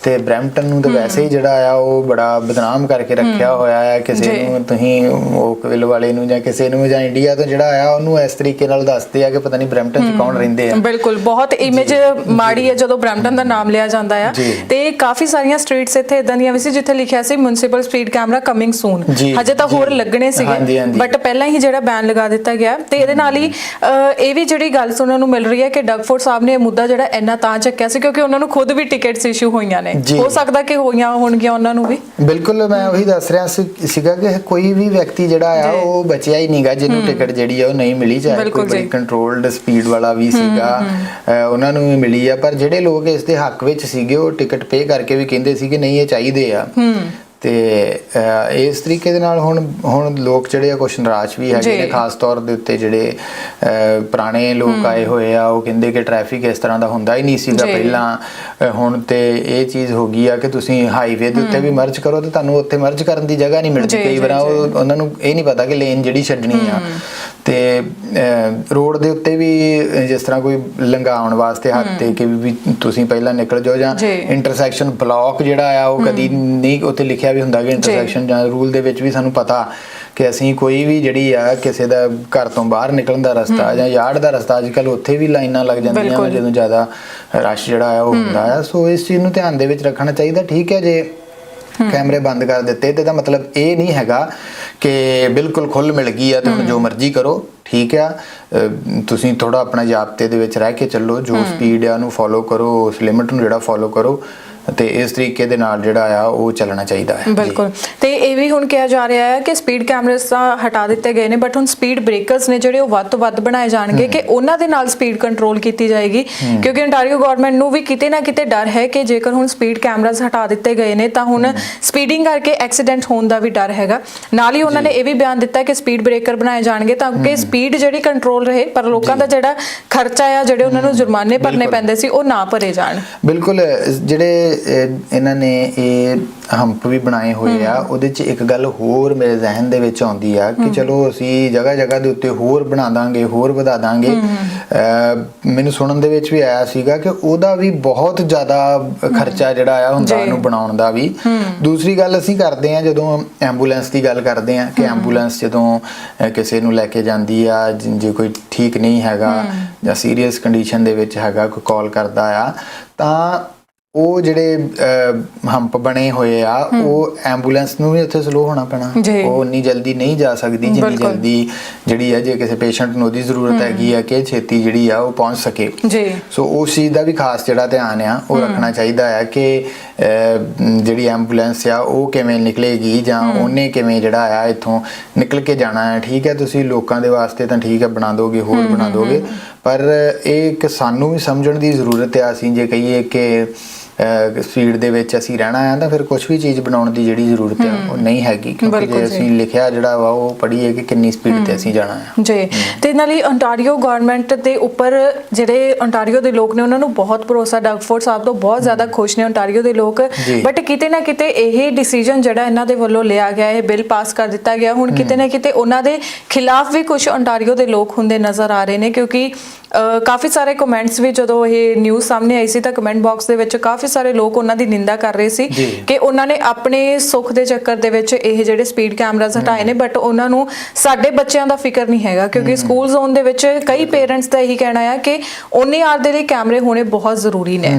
ਤੇ ਬ੍ਰੈਂਪਟਨ ਨੂੰ ਤਾਂ ਵੈਸੇ ਹੀ ਜਿਹੜਾ ਆ ਉਹ ਬੜਾ ਬਦਨਾਮ ਕਰਕੇ ਰੱਖਿਆ ਹੋਇਆ ਹੈ ਕਿਸੇ। ਨੂੰ ਤੁਸੀਂ ਓਕਵਿਲ ਵਾਲੇ ਨੂੰ ਜਾਂ ਕਿਸੇ ਨੂੰ ਜਾਂ ਇੰਡੀਆ ਤੋਂ ਜਿਹੜਾ ਆ ਉਹਨੂੰ ਇਸ ਤਰੀਕੇ ਨਾਲ ਦੱਸਦੇ ਆ ਕਿ ਪਤਾ ਨਹੀਂ ਬ੍ਰੈਂਪਟਨ ਚ ਕੌਣ ਰਹਿੰਦੇ ਆ। ਬਿਲਕੁਲ ਬਹੁਤ ਇਮੇਜ ਮਾੜੀ ਹੈ ਜਦੋਂ ਬ੍ਰੈਂਪਟਨ ਦਾ ਨਾਮ ਲਿਆ ਜਾਂਦਾ ਆ। ਤੇ ਕਾਫੀ ਸਾਰੀਆਂ ਸਟਰੀਟਸ ਇੱਥੇ ਇਦਾਂ ਦੀਆਂ ਵੀ ਸੀ ਜਿੱਥੇ ਲਿਖਿਆ ਸੀ municipal speed camera coming soon ਹਜੇ ਤਾਂ ਹੋਰ। ਲੱਗਣੇ ਸੀਗੇ। ਬਟ ਪਹਿਲਾਂ ਹੀ ਜਿਹੜਾ ਬੈਨ ਲਗਾ ਦਿੱਤਾ ਗਿਆ। ਤੇ ਇਹਦੇ ਨਾਲ ਹੀ ਇਹ ਵੀ ਜਿਹੜੀ ਗੱਲ ਸੁਣਨ ਨੂੰ ਮਿਲ ਰਹੀ ਹੈ ਕਿ ਡਗਫੋਰਡ ਸਾਹਿਬ ਨੇ ਇਹ ਮੁੱਦਾ ਜਿਹੜਾ ਇੰਨਾ ਤਾਂ ਚੱਕਿਆ ਸੀ ਕਿਉਂਕਿ ਉਹਨਾਂ ਨੂੰ ਖੁਦ ਵੀ ਟਿਕਟਸ ਇਸ਼ੂ ਹੋਈਆਂ ਨੇ। ਜੀ। ਹੋ ਸਕਦਾ ਕਿ ਹੋਈਆਂ ਹੋਣਗੀਆਂ ਉਹਨਾਂ ਨੂੰ ਵੀ ਬਿਲਕੁਲ ਮੈਂ ਉਹੀ ਦੱਸ ਰਿਹਾ ਸੀ- ਸੀਗਾ ਕਿ ਕੋਈ ਵੀ ਵਿਅਕਤੀ ਜਿਹੜਾ ਆ। ਉਹ ਬਚਿਆ ਹੀ ਨਹੀਂਗਾ ਜਿਹਨੂੰ ਟਿਕਟ ਜਿਹੜੀ ਆ ਉਹ ਨਹੀਂ ਮਿਲੀ ਚਾਹੇ ਕੋਈ ਬੜੀ। ਕੰਟਰੋਲਡ ਸਪੀਡ ਵਾਲਾ ਵੀ ਸੀਗਾ ਉਹਨਾਂ ਨੂੰ ਵੀ ਮਿਲੀ ਆ ਪਰ ਜਿਹੜੇ ਲੋਕ ਇਸ ਦੇ ਹੱਕ ਵਿੱਚ ਸੀਗੇ ਉਹ ਟਿਕਟ ਪੇ ਕਰਕੇ ਵੀ ਕਹਿੰਦੇ ਸੀ ਕਿ ਨਹੀਂ ਇਹ ਚਾਹੀਦੇ ਆ ਤੇ ਇਸ ਤਰੀਕੇ ਦੇ ਨਾਲ ਹੁਣ ਹੁਣ ਲੋਕ ਜਿਹੜੇ ਆ ਕੁਛ ਨਿਰਾਸ਼ ਵੀ ਹੈਗੇ। ਨੇ ਖਾਸ ਤੌਰ ਦੇ ਉੱਤੇ ਜਿਹੜੇ ਪੁਰਾਣੇ ਲੋਕ ਆਏ ਹੋਏ ਆ ਉਹ ਕਹਿੰਦੇ ਕਿ ਟ੍ਰੈਫਿਕ ਇਸ ਤਰ੍ਹਾਂ ਦਾ ਹੁੰਦਾ ਹੀ ਨਹੀਂ ਸੀਗਾ। ਪਹਿਲਾਂ ਹੁਣ ਤੇ ਇਹ ਚੀਜ਼ ਹੋ ਗਈ ਆ ਕਿ ਤੁਸੀਂ ਹਾਈਵੇ ਦੇ ਉੱਤੇ ਵੀ ਮਰਜ ਕਰੋ ਤੇ ਤੁਹਾਨੂੰ ਉੱਥੇ ਮਰਜ ਕਰਨ ਦੀ ਜਗ੍ਹਾ ਨਹੀਂ ਮਿਲਦੀ ਕਈ ਵਾਰ ਉਹ ਉਹਨਾਂ ਨੂੰ ਇਹ ਨਹੀਂ ਪਤਾ ਕਿ ਲੇਨ ਜਿਹੜੀ ਛੱਡਣੀ ਆ। ਤੇ ਰੋਡ ਦੇ ਉੱਤੇ ਵੀ ਜਿਸ ਤਰ੍ਹਾਂ ਕੋਈ ਲੰਘਾਉਣ ਵਾਸਤੇ ਹੱਥ ਤੇ ਕਿ ਵੀ ਤੁਸੀਂ ਪਹਿਲਾਂ ਨਿਕਲ ਜਾਓ ਜਾਂ ਜੀ। ਇੰਟਰਸੈਕਸ਼ਨ ਬਲੌਕ ਜਿਹੜਾ ਆ ਉਹ ਕਦੀ ਨਹੀਂ ਉੱਤੇ ਲਿਖਿਆ ਵੀ ਹੁੰਦਾ ਕਿ ਇੰਟਰਸੈਕਸ਼ਨ ਜਾਂ ਰੂਲ ਦੇ ਵਿੱਚ ਵੀ ਸਾਨੂੰ ਪਤਾ ਕਿ ਅਸੀਂ ਕੋਈ ਵੀ ਜਿਹੜੀ ਆ ਕਿਸੇ ਦਾ ਘਰ ਤੋਂ ਬਾਹਰ ਨਿਕਲਣ ਦਾ ਰਸਤਾ ਜਾਂ ਯਾਰਡ ਦਾ ਰਸਤਾ ਅੱਜ ਕੱਲ ਉੱਥੇ ਵੀ ਲਾਈਨਾਂ ਲੱਗ ਜਾਂਦੀਆਂ ਜਦੋਂ ਜ਼ਿਆਦਾ ਰਸ਼ ਜਿਹੜਾ ਆ ਉਹ ਹੁੰਦਾ ਆ। ਸੋ ਇਸ ਚੀਜ਼ ਨੂੰ ਧਿਆਨ ਦੇ ਵਿੱਚ ਰੱਖਣਾ ਚਾਹੀਦਾ। ਠੀਕ ਹੈ ਜੇ ਕੈਮਰੇ ਬੰਦ ਕਰ ਦਿੱਤੇ ਤੇ ਦਾ ਮਤਲਬ ਇਹ ਨਹੀਂ ਹੈਗਾ ਕਿ ਬਿਲਕੁਲ ਖੁੱਲ ਮਿਲ ਗਈ ਆ ਤੇ ਹੁਣ ਜੋ ਮਰਜ਼ੀ ਕਰੋ। ਠੀਕ ਆ। ਤੁਸੀਂ ਥੋੜਾ ਆਪਣਾ ਜਾਬਤੇ ਦੇ ਵਿੱਚ ਰਹਿ ਕੇ ਚੱਲੋ। ਜੋ ਸਪੀਡ ਆ ਉਹਨੂੰ ਫੋਲੋ ਕਰੋ। ਉਸ ਲਿਮਟ ਨੂੰ ਜਿਹੜਾ ਫੋਲੋ ਕਰੋ। ਤੇ ਇਸ ਤਰੀਕੇ ਦੇ ਨਾਲ ਜਿਹੜਾ ਆ ਉਹ ਚੱਲਣਾ ਚਾਹੀਦਾ ਹੈ। ਬਿਲਕੁਲ। ਤੇ ਇਹ ਵੀ ਹੁਣ ਕਿਹਾ ਜਾ ਰਿਹਾ ਹੈ ਕਿ ਸਪੀਡ ਕੈਮਰਸ ਤਾਂ ਹਟਾ ਦਿੱਤੇ ਗਏ ਨੇ ਬਟ ਹੁਣ ਸਪੀਡ ਬ੍ਰੇਕਰਸ ਨੇ ਜਿਹੜੇ ਉਹ ਵੱਧ ਤੋਂ ਵੱਧ ਬਣਾਏ ਜਾਣਗੇ ਕਿ ਉਹਨਾਂ ਦੇ ਨਾਲ ਸਪੀਡ ਕੰਟਰੋਲ ਕੀਤੀ ਜਾਏਗੀ। ਕਿਉਂਕਿ ontario ਗਵਰਨਮੈਂਟ ਨੂੰ ਵੀ ਕਿਤੇ ਨਾ ਕਿਤੇ ਡਰ ਹੈ ਕਿ ਜੇਕਰ ਹੁਣ ਸਪੀਡ ਕੈਮਰਾਸ ਹਟਾ ਦਿੱਤੇ ਗਏ ਨੇ ਤਾਂ ਹੁਣ ਸਪੀਡਿੰਗ ਕਰਕੇ ਐਕਸੀਡੈਂਟ ਹੋਣ ਦਾ ਵੀ ਡਰ ਹੈਗਾ। ਨਾਲ ਹੀ ਉਹਨਾਂ ਨੇ ਇਹ ਵੀ ਬਿਆਨ ਦਿੱਤਾ ਕਿ ਸਪੀਡ ਬ੍ਰੇਕਰ ਬਣਾਏ ਜਾਣਗੇ ਤਾਂ ਕਿ ਸਪੀਡ ਜਿਹੜੀ ਕੰਟਰੋਲ ਰਹੇ ਪਰ ਲੋਕਾਂ ਦਾ ਜਿਹੜਾ ਖਰਚਾ ਆ ਜਿਹੜੇ ਉਹਨਾਂ ਨੂੰ ਜੁਰਮਾਨੇ ਭਰਨੇ। ਪੈਂਦੇ ਸੀ ਉਹ ਨਾ ਭਰੇ ਜਾਣ। ਬਿਲਕੁਲ ਜਿਹੜੇ ਇਹਨਾਂ ਨੇ ਇਹ ਹੰਪ ਵੀ ਬਣਾਏ ਹੋਏ ਆ। ਉਹਦੇ 'ਚ ਇੱਕ ਗੱਲ ਹੋਰ ਮੇਰੇ ਜ਼ਿਹਨ ਦੇ ਵਿੱਚ ਆਉਂਦੀ ਆ ਕਿ ਚਲੋ ਅਸੀਂ ਜਗ੍ਹਾ ਜਗ੍ਹਾ ਦੇ ਉੱਤੇ ਹੋਰ ਬਣਾ ਦਾਂਗੇ ਹੋਰ ਵਧਾ ਦਾਂਗੇ। ਮੈਨੂੰ ਸੁਣਨ ਦੇ ਵਿੱਚ ਵੀ ਆਇਆ ਸੀਗਾ ਕਿ ਉਹਦਾ ਵੀ ਬਹੁਤ ਜ਼ਿਆਦਾ ਖਰਚਾ ਜਿਹੜਾ ਆ ਹੁੰਦਾ। ਉਹਨੂੰ ਬਣਾਉਣ ਦਾ ਵੀ। ਦੂਸਰੀ ਗੱਲ ਅਸੀਂ ਕਰਦੇ ਆ ਜਦੋਂ ਐਂਬੂਲੈਂਸ ਦੀ ਗੱਲ ਕਰਦੇ ਆ ਕਿ ਐਂਬੂਲੈਂਸ ਜਦੋਂ ਕਿਸੇ ਨੂੰ ਲੈ ਕੇ ਜਾਂਦੀ ਆ ਜੇ ਕੋਈ ਠੀਕ ਨਹੀਂ ਹੈਗਾ ਜਾਂ ਸੀਰੀਅਸ ਕੰਡੀਸ਼ਨ ਦੇ ਵਿੱਚ ਹੈਗਾ ਕੋਈ ਕਾਲ ਕਰਦਾ ਆ ਤਾਂ ਉਹ ਜਿਹੜੇ ਹੰਪ ਬਣੇ ਹੋਏ ਆ ਉਹ ਐਂਬੂਲੈਂਸ ਨੂੰ ਵੀ ਉੱਥੇ ਸਲੋ ਹੋਣਾ ਪੈਣਾ। ਉਹ ਉਨੀ ਜਲਦੀ ਨਹੀਂ ਜਾ ਸਕਦੀ ਜਿੰਨੀ। ਜਲਦੀ ਜਿਹੜੀ ਆ ਜੇ ਕਿਸੇ ਪੇਸ਼ੈਂਟ ਨੂੰ ਉਹਦੀ ਜ਼ਰੂਰਤ ਹੈਗੀ ਆ ਕਿ ਛੇਤੀ ਜਿਹੜੀ ਆ ਉਹ ਪਹੁੰਚ ਸਕੇ। ਜੀ। ਸੋ ਉਸ ਚੀਜ਼ ਦਾ ਵੀ ਖਾਸ ਜਿਹੜਾ ਧਿਆਨ ਆ ਉਹ ਰੱਖਣਾ ਚਾਹੀਦਾ ਹੈ ਕਿ ਜਿਹੜੀ ਐਂਬੂਲੈਂਸ ਆ ਉਹ ਕਿਵੇਂ ਨਿਕਲੇਗੀ ਜਾਂ ਉਹਨੇ ਕਿਵੇਂ ਜਿਹੜਾ ਆ ਇੱਥੋਂ ਨਿਕਲ ਕੇ ਜਾਣਾ ਹੈ ਠੀਕ ਹੈ ਤੁਸੀਂ ਲੋਕਾਂ ਦੇ ਵਾਸਤੇ ਤਾਂ ਠੀਕ ਹੈ ਬਣਾ ਦੋਗੇ ਹੋਰ ਬਣਾ ਦੋਗੇ। ਪਰ ਇਹ ਇੱਕ ਸਾਨੂੰ ਵੀ ਸਮਝਣ ਦੀ ਜ਼ਰੂਰਤ ਆ ਅਸੀਂ ਜੇ ਕਹੀਏ ਕਿ ਸਪੀਡ ਦੇ ਵਿੱਚ ਅਸੀਂ ਰਹਿਣਾ ਆ ਤਾਂ ਫਿਰ ਕੁਝ ਵੀ ਚੀਜ਼ ਬਣਾਉਣ ਦੀ ਜਿਹੜੀ ਜ਼ਰੂਰਤ ਆ ਉਹ ਨਹੀਂ ਹੈਗੀ ਕਿਉਂਕਿ ਜੇ। ਅਸੀਂ ਲਿਖਿਆ ਜਿਹੜਾ ਵਾ ਉਹ ਪੜ੍ਹੀਏ ਕਿ ਕਿੰਨੀ ਸਪੀਡ ਤੇ ਅਸੀਂ ਜਾਣਾ ਆ। ਜੀ। ਤੇ ਨਾਲ ਹੀ ontario ਗਵਰਨਮੈਂਟ ਦੇ ਉੱਪਰ ਜਿਹੜੇ ontario ਦੇ ਲੋਕ ਨੇ ਉਹਨਾਂ ਨੂੰ ਬਹੁਤ ਭਰੋਸਾ ਡਗਫੋਰਡ ਸਾਹਿਬ ਤੋਂ ਬਹੁਤ ਜ਼ਿਆਦਾ ਖੁਸ਼ ਨੇ ontario ਦੇ ਲੋਕ। ਬਟ ਕਿਤੇ ਨਾ ਕਿਤੇ ਇਹ ਡਿਸੀਜਨ ਜਿਹੜਾ ਇਹਨਾਂ ਦੇ ਵੱਲੋਂ ਲਿਆ ਗਿਆ ਹੈ ਬਿੱਲ ਪਾਸ ਕਰ ਦਿੱਤਾ ਗਿਆ। ਹੁਣ ਕਿਤੇ ਨਾ ਕਿਤੇ ਉਹਨਾਂ ਦੇ ਖਿਲਾਫ ਵੀ ਕੁਝ ontario ਦੇ ਲੋਕ ਹੁੰਦੇ ਨਜ਼ਰ ਆ ਰਹੇ ਨੇ ਕਿਉਂਕਿ ਕਾਫੀ ਸਾਰੇ ਕਮੈਂਟਸ ਵੀ ਜਦੋਂ ਇਹ ਨਿਊਜ਼ ਸਾਹਮਣੇ ਆਈ ਸੀ ਤਾਂ ਕਮੈਂਟ ਬਾਕਸ ਦੇ ਵਿੱਚ ਕਾਫੀ ਸਾਰੇ ਲੋਕ ਉਹਨਾਂ ਦੀ ਨਿੰਦਾ ਕਰ ਰਹੇ ਸੀ। ਕਿ ਉਹਨਾਂ ਨੇ ਆਪਣੇ ਸੁੱਖ ਦੇ ਚੱਕਰ ਦੇ ਵਿੱਚ ਇਹ ਜਿਹੜੇ ਸਪੀਡ ਕੈਮਰਾਜ਼ ਹਟਾਏ ਨੇ ਬਟ ਉਹਨਾਂ ਨੂੰ ਸਾਡੇ ਬੱਚਿਆਂ ਦਾ ਫਿਕਰ ਨਹੀਂ ਹੈਗਾ ਕਿਉਂਕਿ ਸਕੂਲ ਜ਼ੋਨ ਦੇ ਵਿੱਚ ਕਈ ਪੇਰੈਂਟਸ ਦਾ ਇਹੀ ਕਹਿਣਾ ਹੈ ਕਿ ਉਹਨੇ ਆਰ ਦੇ ਲਈ ਕੈਮਰੇ ਹੋਣੇ ਬਹੁਤ ਜ਼ਰੂਰੀ ਨੇ।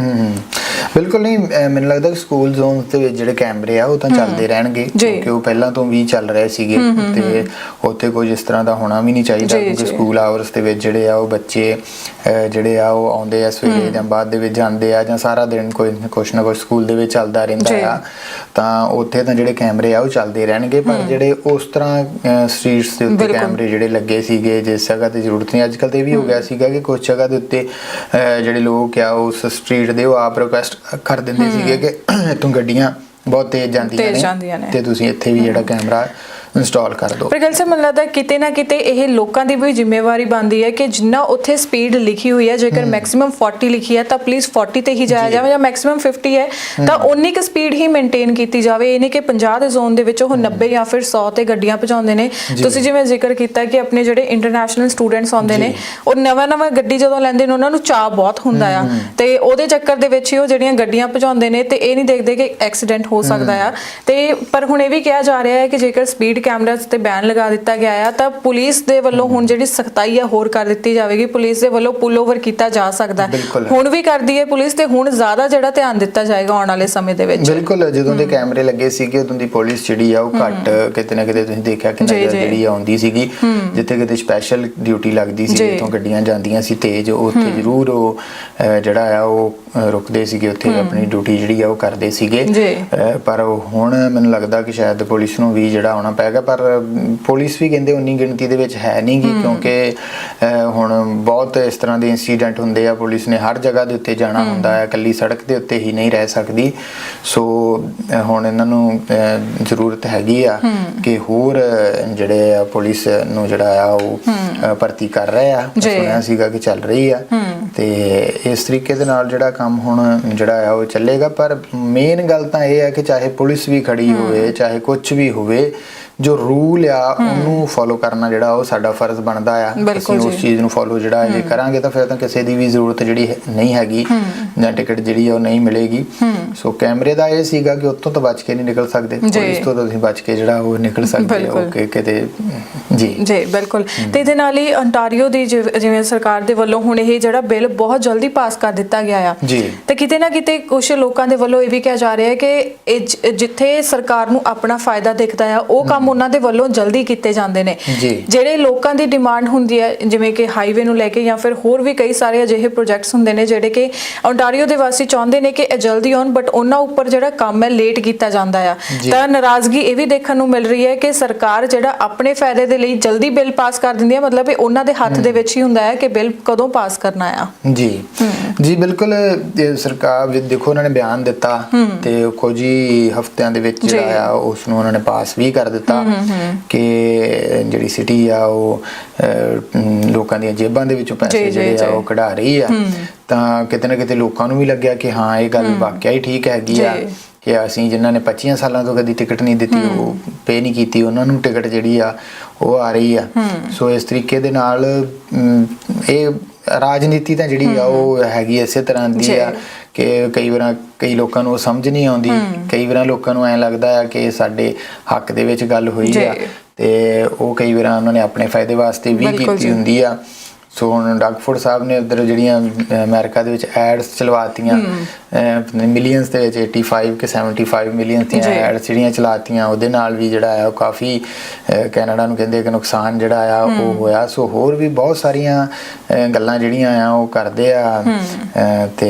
ਬਿਲਕੁਲ ਨਹੀਂ ਮੈਨੂੰ ਲੱਗਦਾ ਕਿ ਸਕੂਲ ਜ਼ੋਨ ਦੇ ਵਿੱਚ ਜਿਹੜੇ ਕੈਮਰੇ ਆ ਉਹ ਤਾਂ ਚੱਲਦੇ ਰਹਿਣਗੇ। ਕਿਉਂਕਿ ਉਹ ਪਹਿਲਾਂ ਤੋਂ ਵੀ ਚੱਲ ਰਹੇ ਸੀਗੇ। ਤੇ ਉੱਥੇ ਕੋਈ ਇਸ ਤਰ੍ਹਾਂ ਦਾ ਹੋਣਾ ਵੀ ਨਹੀਂ ਚਾਹੀਦਾ ਜੀ। ਸਕੂਲ ਆਵਰਸ ਦੇ ਵਿੱਚ ਜਿਹੜੇ ਆ ਉਹ ਬੱਚੇ ਜਿਹੜੇ ਆ ਉਹ ਆਉਂਦੇ ਆ ਸਵੇਰੇ ਜਾਂ ਬਾਅਦ ਦੇ ਵਿੱਚ ਜਾਂਦੇ ਆ ਜਾਂ ਸਾਰਾ ਦਿਨ ਕੋਈ ਕੁਛ ਨਾ ਕੁਛ ਸਕੂਲ ਦੇ ਵਿੱਚ ਚੱਲਦਾ ਰਹਿੰਦਾ। ਆ ਤਾਂ ਉੱਥੇ ਤਾਂ ਜਿਹੜੇ ਕੈਮਰੇ ਆ ਉਹ ਚੱਲਦੇ ਰਹਿਣਗੇ ਪਰ ਜਿਹੜੇ ਉਸ ਤਰ੍ਹਾਂ ਸਟਰੀਟਸ ਦੇ ਉੱਤੇ। ਕੈਮਰੇ ਜਿਹੜੇ ਲੱਗੇ ਸੀਗੇ ਜਿਸ ਜਗ੍ਹਾ ਤੇ ਜ਼ਰੂਰਤ ਨਹੀਂ ਅੱਜ ਕੱਲ ਤੇ ਵੀ ਹੋ ਗਿਆ ਸੀਗਾ ਕਿ ਕੁਝ ਜਗ੍ਹਾ ਦੇ ਉੱਤੇ ਜਿਹੜੇ ਲੋਕ ਆ ਉਸ ਸਟਰੀਟ ਦੇ ਉਹ ਆਪ ਰਿਕੁਐਸਟ ਕਰ ਦਿੰਦੇ ਸੀਗੇ ਕਿ ਇੱਥੋਂ ਗੱਡੀਆਂ ਬਹੁਤ ਤੇਜ਼ ਜਾਂਦੀਆਂ ਨੇ। ਤੇ ਤੁਸੀਂ ਇੱਥੇ ਵੀ ਜਿਹੜਾ ਕੈਮਰਾ ਇੰਸਟਾਲ ਕਰ ਦਿਓ। ਪਰ ਗੱਲ ਸੇ ਮੈਨੂੰ ਲੱਗਦਾ ਕਿਤੇ ਨਾ ਕਿਤੇ ਇਹ ਲੋਕਾਂ ਦੀ ਵੀ ਜ਼ਿੰਮੇਵਾਰੀ ਬਣਦੀ ਹੈ ਕਿ ਜਿੰਨਾ ਉੱਥੇ ਸਪੀਡ ਲਿਖੀ ਹੋਈ ਹੈ ਜੇਕਰ ਮੈਕਸਿਮਮ 40 ਲਿਖੀ ਹੈ ਤਾਂ ਪਲੀਜ਼ 40 ਤੇ ਹੀ ਜਾਇਆ ਜਾਵੇ ਜਾਂ ਮੈਕਸਿਮਮ 50 ਹੈ ਤਾਂ ਉਨੀ ਕੁ ਸਪੀਡ ਹੀ ਮੇਨਟੇਨ ਕੀਤੀ ਜਾਵੇ। ਇਹ ਨਹੀਂ ਕਿ 50 ਦੇ ਜ਼ੋਨ ਦੇ ਵਿੱਚ ਉਹ 90 ਜਾਂ ਫਿਰ 100 ਤੇ ਗੱਡੀਆਂ ਭਜਾਉਂਦੇ ਨੇ। ਤੁਸੀਂ ਜਿਵੇਂ ਜ਼ਿਕਰ ਕੀਤਾ ਕਿ ਆਪਣੇ ਜਿਹੜੇ ਇੰਟਰਨੈਸ਼ਨਲ ਸਟੂਡੈਂਟਸ ਆਉਂਦੇ ਨੇ ਉਹ ਨਵਾਂ ਨਵਾਂ ਗੱਡੀ ਜਦੋਂ ਲੈਂਦੇ ਨੇ ਉਹਨਾਂ ਨੂੰ ਚਾਹ ਬਹੁਤ ਹੁੰਦਾ ਆ। ਤੇ ਉਹਦੇ ਚੱਕਰ ਦੇ ਵਿੱਚ ਹੀ ਉਹ ਜਿਹੜੀਆਂ ਗੱਡੀਆਂ ਭਜਾਉਂਦੇ ਨੇ ਤੇ ਇਹ ਨਹੀਂ ਦੇਖਦੇ ਕਿ ਐਕਸੀਡੈਂਟ ਹੋ ਸਕਦਾ ਆ। ਤੇ ਪਰ ਹੁਣ ਇਹ ਵੀ ਕਿਹਾ ਜਾ ਰਿਹਾ ਹੈ ਕਿ ਜੇਕਰ ਸਪੀਡ ਕੈਮਰਾਸ ਤੇ ਬੈਨ ਲਗਾ ਦਿੱਤਾ ਗਿਆ ਆ ਤਾਂ ਪੁਲਿਸ ਦੇ ਵੱਲੋਂ ਹੁਣ ਜਿਹੜੀ ਸਖਤਾਈ ਆ ਹੋਰ ਕਰ ਦਿੱਤੀ ਜਾਵੇਗੀ। ਪੁਲਿਸ ਦੇ ਵੱਲੋਂ ਪੁੱਲ ਓਵਰ ਕੀਤਾ ਜਾ ਸਕਦਾ। ਹੁਣ ਵੀ ਕਰਦੀ ਹੈ ਪੁਲਿਸ ਤੇ ਹੁਣ ਜ਼ਿਆਦਾ ਜਿਹੜਾ ਧਿਆਨ ਦਿੱਤਾ ਜਾਏਗਾ ਆਉਣ ਵਾਲੇ ਸਮੇਂ ਦੇ ਵਿੱਚ। ਬਿਲਕੁਲ ਜਦੋਂ ਦੇ ਕੈਮਰੇ ਲੱਗੇ ਸੀਗੇ ਉਦੋਂ ਦੀ ਪੁਲਿਸ ਜਿਹੜੀ ਆ ਉਹ ਘੱਟ ਕਿਤੇ ਨਾ ਕਿਤੇ ਤੁਸੀਂ ਦੇਖਿਆ ਕਿ ਨਜ਼ਰ। ਜਿਹੜੀ ਆਉਂਦੀ ਸੀਗੀ। ਜਿੱਥੇ ਕਿਤੇ ਸਪੈਸ਼ਲ ਡਿਊਟੀ ਲੱਗਦੀ ਸੀ। ਜਿੱਥੋਂ ਗੱਡੀਆਂ ਜਾਂਦੀਆਂ ਸੀ ਤੇਜ਼ ਉੱਥੇ ਜ਼ਰੂਰ ਉਹ ਜਿਹੜਾ ਆ ਉਹ ਰੁਕਦੇ ਸੀਗੇ। ਉੱਥੇ ਆਪਣੀ ਡਿਊਟੀ ਜਿਹੜੀ ਆ ਉਹ ਕਰਦੇ ਸੀਗੇ। ਪਰ ਹੁਣ ਮੈਨੂੰ ਲੱਗਦਾ ਕਿ ਸ਼ਾਇਦ ਪੁਲਿਸ ਨੂੰ ਵੀ ਜਿਹੜਾ ਆਉਣਾ ਪਏਗਾ ਪਰ ਪੁਲਿਸ ਵੀ ਕਹਿੰਦੇ ਉਨੀ ਗਿਣਤੀ ਦੇ ਵਿੱਚ ਹੈ ਨਹੀਂਗੀ ਕਿਉਂਕਿ ਹੁਣ ਬਹੁਤ ਇਸ ਤਰ੍ਹਾਂ ਦੇ ਇਨਸੀਡੈਂਟ ਹੁੰਦੇ ਆ ਪੁਲਿਸ ਨੇ ਹਰ ਜਗ੍ਹਾ ਦੇ ਉੱਤੇ ਜਾਣਾ ਹੁੰਦਾ ਹੈ ਇਕੱਲੀ ਸੜਕ ਦੇ ਉੱਤੇ ਹੀ ਨਹੀਂ ਰਹਿ ਸਕਦੀ। ਸੋ ਹੁਣ ਇਹਨਾਂ ਨੂੰ ਜ਼ਰੂਰਤ ਹੈਗੀ ਆ ਕਿ ਹੋਰ ਜਿਹੜੇ ਆ ਪੁਲਿਸ ਨੂੰ ਜਿਹੜਾ ਆ ਉਹ ਭਰਤੀ ਕਰ ਰਹੇ ਆ। ਸੁਣਿਆ ਸੀਗਾ ਕਿ ਚੱਲ ਰਹੀ ਆ। ਤੇ ਇਸ ਤਰੀਕੇ ਦੇ ਨਾਲ ਜਿਹੜਾ ਕੰਮ ਹੁਣ ਜਿਹੜਾ ਆ ਉਹ ਚੱਲੇਗਾ ਪਰ ਮੇਨ ਗੱਲ ਤਾਂ ਇਹ ਹੈ ਕਿ ਚਾਹੇ ਪੁਲਿਸ ਵੀ ਖੜੀ ਹੋਵੇ ਚਾਹੇ ਕੁਝ ਵੀ ਹੋਵੇ ਜੋ ਰੂਲ ਆ ਉਹਨੂੰ ਫੋਲੋ ਕਰਨਾ ਜਿਹੜਾ ਉਹ ਸਾਡਾ ਫਰਜ਼ ਬਣਦਾ ਆ। ਅਸੀਂ ਉਸ। ਚੀਜ਼ ਨੂੰ ਫੋਲੋ ਜਿਹੜਾ ਜੇ ਕਰਾਂਗੇ ਤਾਂ ਫਿਰ ਤਾਂ ਕਿਸੇ ਦੀ ਵੀ ਜ਼ਰੂਰਤ ਜਿਹੜੀ ਨਹੀਂ ਹੈਗੀ। ਜਾਂ ਟਿਕਟ ਜਿਹੜੀ ਉਹ ਨਹੀਂ ਮਿਲੇਗੀ। ਸੋ ਕੈਮਰੇ ਦਾ ਇਹ ਸੀਗਾ ਕਿ ਉੱਥੋਂ ਤਾਂ ਬਚ ਕੇ ਨਹੀਂ ਨਿਕਲ ਸਕਦੇ। ਪੁਲਿਸ ਤੋਂ ਤਾਂ ਤੁਸੀਂ ਬਚ ਕੇ ਜਿਹੜਾ ਉਹ ਨਿਕਲ ਸਕਦੇ। ਹੋ। ਕਿ ਕਿਤੇ। ਜੀ। ਜੀ ਬਿਲਕੁਲ। ਤੇ ਇਹਦੇ ਨਾਲ ਹੀ ontario ਦੀ ਜਿਵ- ਸਰਕਾਰ ਦੇ ਵੱਲੋਂ ਹੁਣ ਇਹ ਜਿਹੜਾ ਬਿੱਲ ਬਹੁਤ ਜਲਦੀ ਪਾਸ ਕਰ ਦਿੱਤਾ ਗਿਆ ਆ। ਜੀ। ਤੇ ਕਿਤੇ ਨਾ ਕਿਤੇ ਕੁਝ ਲੋਕਾਂ ਦੇ ਵੱਲੋਂ ਇਹ ਵੀ ਕਿਹਾ ਜਾ ਰਿਹਾ ਹੈ ਕਿ ਜਿੱਥੇ ਸਰਕਾਰ ਨੂੰ ਆਪਣਾ ਫਾਇਦਾ ਦਿਖਦਾ ਆ ਉਹ ਕੰਮ ਉਹਨਾਂ ਦੇ ਵੱਲੋਂ ਜਲਦੀ ਕੀਤੇ ਜਾਂਦੇ ਨੇ। ਜੀ। ਜਿਹੜੇ ਲੋਕਾਂ ਦੀ ਡਿਮਾਂਡ ਹੁੰਦੀ ਹੈ ਜਿਵੇਂ ਕਿ ਹਾਈਵੇ ਨੂੰ ਲੈ ਕੇ ਜਾਂ ਫਿਰ ਹੋਰ ਵੀ ਕਈ ਸਾਰੇ ਅਜਿਹੇ ਪ੍ਰੋਜੈਕਟਸ ਹੁੰਦੇ ਨੇ ਜਿਹੜੇ ਕਿ ontario ਦੇ ਵਾਸੀ ਚਾਹੁੰਦੇ ਨੇ ਕਿ ਇਹ ਜਲਦੀ ਆਉਣ ਬਟ ਉਹਨਾਂ ਉੱਪਰ ਜਿਹੜਾ ਕੰਮ ਹੈ ਲੇਟ ਕੀਤਾ ਜਾਂਦਾ ਆ। ਜੀ। ਤਾਂ ਨਾਰਾਜ਼ਗੀ ਇਹ ਵੀ ਦੇਖਣ ਨੂੰ ਮਿਲ ਰਹੀ ਹੈ ਕਿ ਸਰਕਾਰ ਜਿਹੜਾ ਆਪਣੇ ਫਾਇਦੇ ਦੇ ਲਈ ਜਲਦੀ ਬਿੱਲ ਪਾਸ ਕਰ ਦਿੰਦੀ ਹੈ ਮਤਲਬ ਇਹ ਉਹਨਾਂ ਦੇ ਹੱਥ ਦੇ ਵਿੱਚ ਹੀ ਹੁੰਦਾ ਹੈ ਕਿ ਬਿੱਲ ਕਦੋਂ ਪਾਸ ਕਰਨਾ ਆ। ਜੀ। ਜੀ ਬਿਲਕੁਲ ਇਹ ਸਰਕਾਰ ਵੀ ਦੇਖੋ ਉਹਨਾਂ ਨੇ ਬਿਆਨ ਦਿੱਤਾ ਤੇ ਹੀ ਹਫ਼ਤਿਆਂ ਦੇ ਵਿੱਚ ਜੀ। ਜਿਹੜਾ ਆ ਉਸ ਨੂੰ ਉਹਨਾਂ ਨੇ ਪਾਸ ਵੀ ਕਰ ਦਿੱਤਾ। ਕਿ ਜਿਹੜੀ ਸਿਟੀ ਆ ਉਹ ਲੋਕਾਂ ਦੀਆਂ ਜੇਬਾਂ ਦੇ ਵਿੱਚੋਂ ਪੈਸੇ ਜਿਹੜੇ ਆ। ਉਹ ਕਢਾ ਰਹੀ ਆ। ਤਾਂ ਕਿਤੇ ਨਾ ਕਿਤੇ ਲੋਕਾਂ ਨੂੰ ਵੀ ਲੱਗਿਆ ਕਿ ਹਾਂ ਇਹ ਗੱਲ ਵਾਕਿਆ ਹੀ ਠੀਕ ਹੈਗੀ ਆ। ਕਿ ਅਸੀਂ ਜਿਨ੍ਹਾਂ ਨੇ 25 ਸਾਲਾਂ ਤੋਂ ਕਦੀ ਟਿਕਟ ਨਹੀਂ ਦਿੱਤੀ ਉਹ ਪੇ ਨਹੀਂ ਕੀਤੀ ਉਹਨਾਂ ਨੂੰ ਟਿਕਟ ਜਿਹੜੀ ਆ ਉਹ ਆ ਰਹੀ ਆ। ਸੋ ਇਸ ਤਰੀਕੇ ਦੇ ਨਾਲ ਇਹ ਰਾਜਨੀਤੀ ਤਾਂ ਜਿਹੜੀ ਆ ਉਹ ਹੈਗੀ ਇਸੇ ਤਰ੍ਹਾਂ ਦੀ। ਆ ਕਿ ਕਈ ਵਾਰਾਂ ਕਈ ਲੋਕਾਂ ਨੂੰ ਸਮਝ ਨਹੀਂ ਆਉਂਦੀ ਕਈ ਵਾਰਾਂ ਲੋਕਾਂ ਨੂੰ ਐਂ ਲੱਗਦਾ ਆ ਕਿ ਸਾਡੇ ਹੱਕ ਦੇ ਵਿੱਚ ਗੱਲ ਹੋਈ। ਆ ਤੇ ਉਹ ਕਈ ਵਾਰਾਂ ਉਹਨਾਂ ਨੇ ਆਪਣੇ ਫਾਇਦੇ ਵਾਸਤੇ ਵੀ ਕੀਤੀ। ਹੁੰਦੀ ਆ ਸੋ ਹੁਣ ਡਾਕਫੋਰਡ ਸਾਹਿਬ ਨੇ ਉਧਰ ਜਿਹੜੀਆਂ ਅਮਰੀਕਾ ਦੇ ਵਿੱਚ ਐਡਸ ਚਲਵਾਤੀਆਂ ਮਿਲੀਅਨਸ ਦੇ ਵਿੱਚ 85 ਕਿ 75 ਮਿਲੀਅਨ ਦੀਆਂ। ਐਡਸ ਜਿਹੜੀਆਂ ਚਲਾਤੀਆਂ ਉਹਦੇ ਨਾਲ ਵੀ ਜਿਹੜਾ ਆ ਉਹ ਕਾਫੀ ਕੈਨੇਡਾ ਨੂੰ ਕਹਿੰਦੇ ਕਿ ਨੁਕਸਾਨ ਜਿਹੜਾ ਆ ਉਹ ਹੋਇਆ। ਸੋ ਹੋਰ ਵੀ ਬਹੁਤ ਸਾਰੀਆਂ ਗੱਲਾਂ ਜਿਹੜੀਆਂ ਆ ਉਹ ਕਰਦੇ ਆ। ਤੇ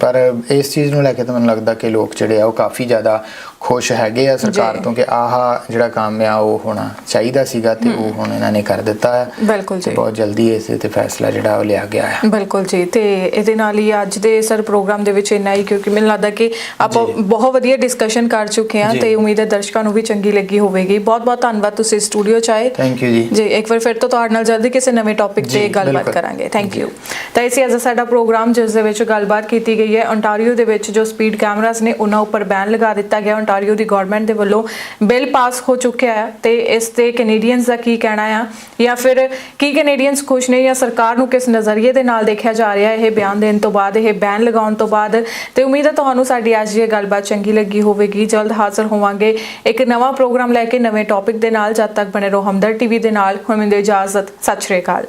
ਪਰ ਇਸ ਚੀਜ਼ ਨੂੰ ਲੈ ਕੇ ਤਾਂ ਮੈਨੂੰ ਲੱਗਦਾ ਕਿ ਲੋਕ ਜਿਹੜੇ ਆ ਉਹ ਕਾਫੀ ਜ਼ਿਆਦਾ ਖੁਸ਼ ਹੈਗੇ ਆ ਸਰਕਾਰ। ਤੋਂ ਕਿ ਆਹ ਜਿਹੜਾ ਕੰਮ ਆ ਉਹ ਹੋਣਾ ਚਾਹੀਦਾ ਸੀਗਾ ਤੇ ਉਹ ਹੁਣ ਇਹਨਾਂ ਨੇ ਕਰ ਦਿੱਤਾ ਹੈ ਬਿਲਕੁਲ ਤੇ ਜੀ। ਬਹੁਤ ਜਲਦੀ ਇਸ ਤੇ ਫੈਸਲਾ ਜਿਹੜਾ ਉਹ ਲਿਆ ਗਿਆ ਹੈ। ਬਿਲਕੁਲ ਜੀ ਤੇ ਇਹਦੇ ਨਾਲ ਹੀ ਅੱਜ ਦੇ ਸਰ ਪ੍ਰੋਗਰਾਮ ਦੇ ਵਿੱਚ ਇੰਨਾ ਹੀ ਕਿਉਂਕਿ ਮੈਨੂੰ ਲੱਗਦਾ ਕਿ ਆਪਾਂ ਬਹੁਤ ਵਧੀਆ ਡਿਸਕਸ਼ਨ ਕਰ ਚੁੱਕੇ ਹਾਂ। ਤੇ ਉਮੀਦ ਹੈ ਦਰਸ਼ਕਾਂ ਨੂੰ ਵੀ ਚੰਗੀ ਲੱਗੀ ਹੋਵੇਗੀ। ਬਹੁਤ ਬਹੁਤ ਧੰਨਵਾਦ ਤੁਸੀਂ ਸਟੂਡੀਓ ਚ ਆਏ। ਥੈਂਕ ਯੂ ਜੀ। ਜੀ ਇੱਕ ਵਾਰ ਫਿਰ ਤੋਂ ਤੁਹਾਡੇ ਨਾਲ ਜਲਦੀ ਕਿਸੇ ਨਵੇਂ ਟੌਪਿਕ ਤੇ ਗੱਲਬਾਤ। ਕਰਾਂਗੇ। ਥੈਂਕ ਯੂ ਤਾਂ ਇਸੇ ਅੱਜ ਸਾਡਾ ਪ੍ਰੋਗਰਾਮ ਜਿਸ ਦੇ ਵਿੱਚ ਗੱਲਬਾਤ ਕੀਤੀ ਗਈ ਹੈ ontario ਦੇ ਵਿੱਚ ਜੋ ਸਪੀਡ ਕੈਮਰਾਸ ਨੇ ਉਹਨਾਂ ਉੱਪਰ ਬੈਨ ਲਗਾ ਦਿੱਤਾ ਗਿਆ। Ontario ਦੀ ਗਵਰਨਮੈਂਟ ਦੇ ਵੱਲੋਂ ਬਿੱਲ ਪਾਸ ਹੋ ਚੁੱਕਿਆ ਹੈ ਤੇ ਇਸ ਤੇ ਕੈਨੇਡੀਅਨਸ ਦਾ ਕੀ ਕਹਿਣਾ ਆ? ਜਾਂ ਫਿਰ ਕੀ ਕੈਨੇਡੀਅਨਸ ਖੁਸ਼ ਨੇ ਜਾਂ ਸਰਕਾਰ ਨੂੰ ਕਿਸ ਨਜ਼ਰੀਏ ਦੇ ਨਾਲ ਦੇਖਿਆ ਜਾ ਰਿਹਾ ਹੈ ਇਹ ਬਿਆਨ ਦੇਣ ਤੋਂ ਬਾਅਦ, ਇਹ ਬੈਨ ਲਗਾਉਣ ਤੋਂ ਬਾਅਦ? ਤੇ ਉਮੀਦ ਹੈ ਤੁਹਾਨੂੰ ਸਾਡੀ ਅੱਜ ਦੀ ਇਹ ਗੱਲਬਾਤ ਚੰਗੀ ਲੱਗੀ ਹੋਵੇਗੀ। ਜਲਦ ਹਾਜ਼ਰ ਹੋਵਾਂਗੇ ਇੱਕ ਨਵਾਂ ਪ੍ਰੋਗਰਾਮ ਲੈ ਕੇ ਨਵੇਂ ਟੌਪਿਕ ਦੇ ਨਾਲ। ਜਦ ਤੱਕ ਬਣੇ ਰਹੋ ਹਮਦਰ ਟੀਵੀ ਦੇ ਨਾਲ। ਹੁਣ ਮੈਨੂੰ ਇਜਾਜ਼ਤ। ਸਤਿ ਸ਼੍ਰੀ ਅਕਾਲ।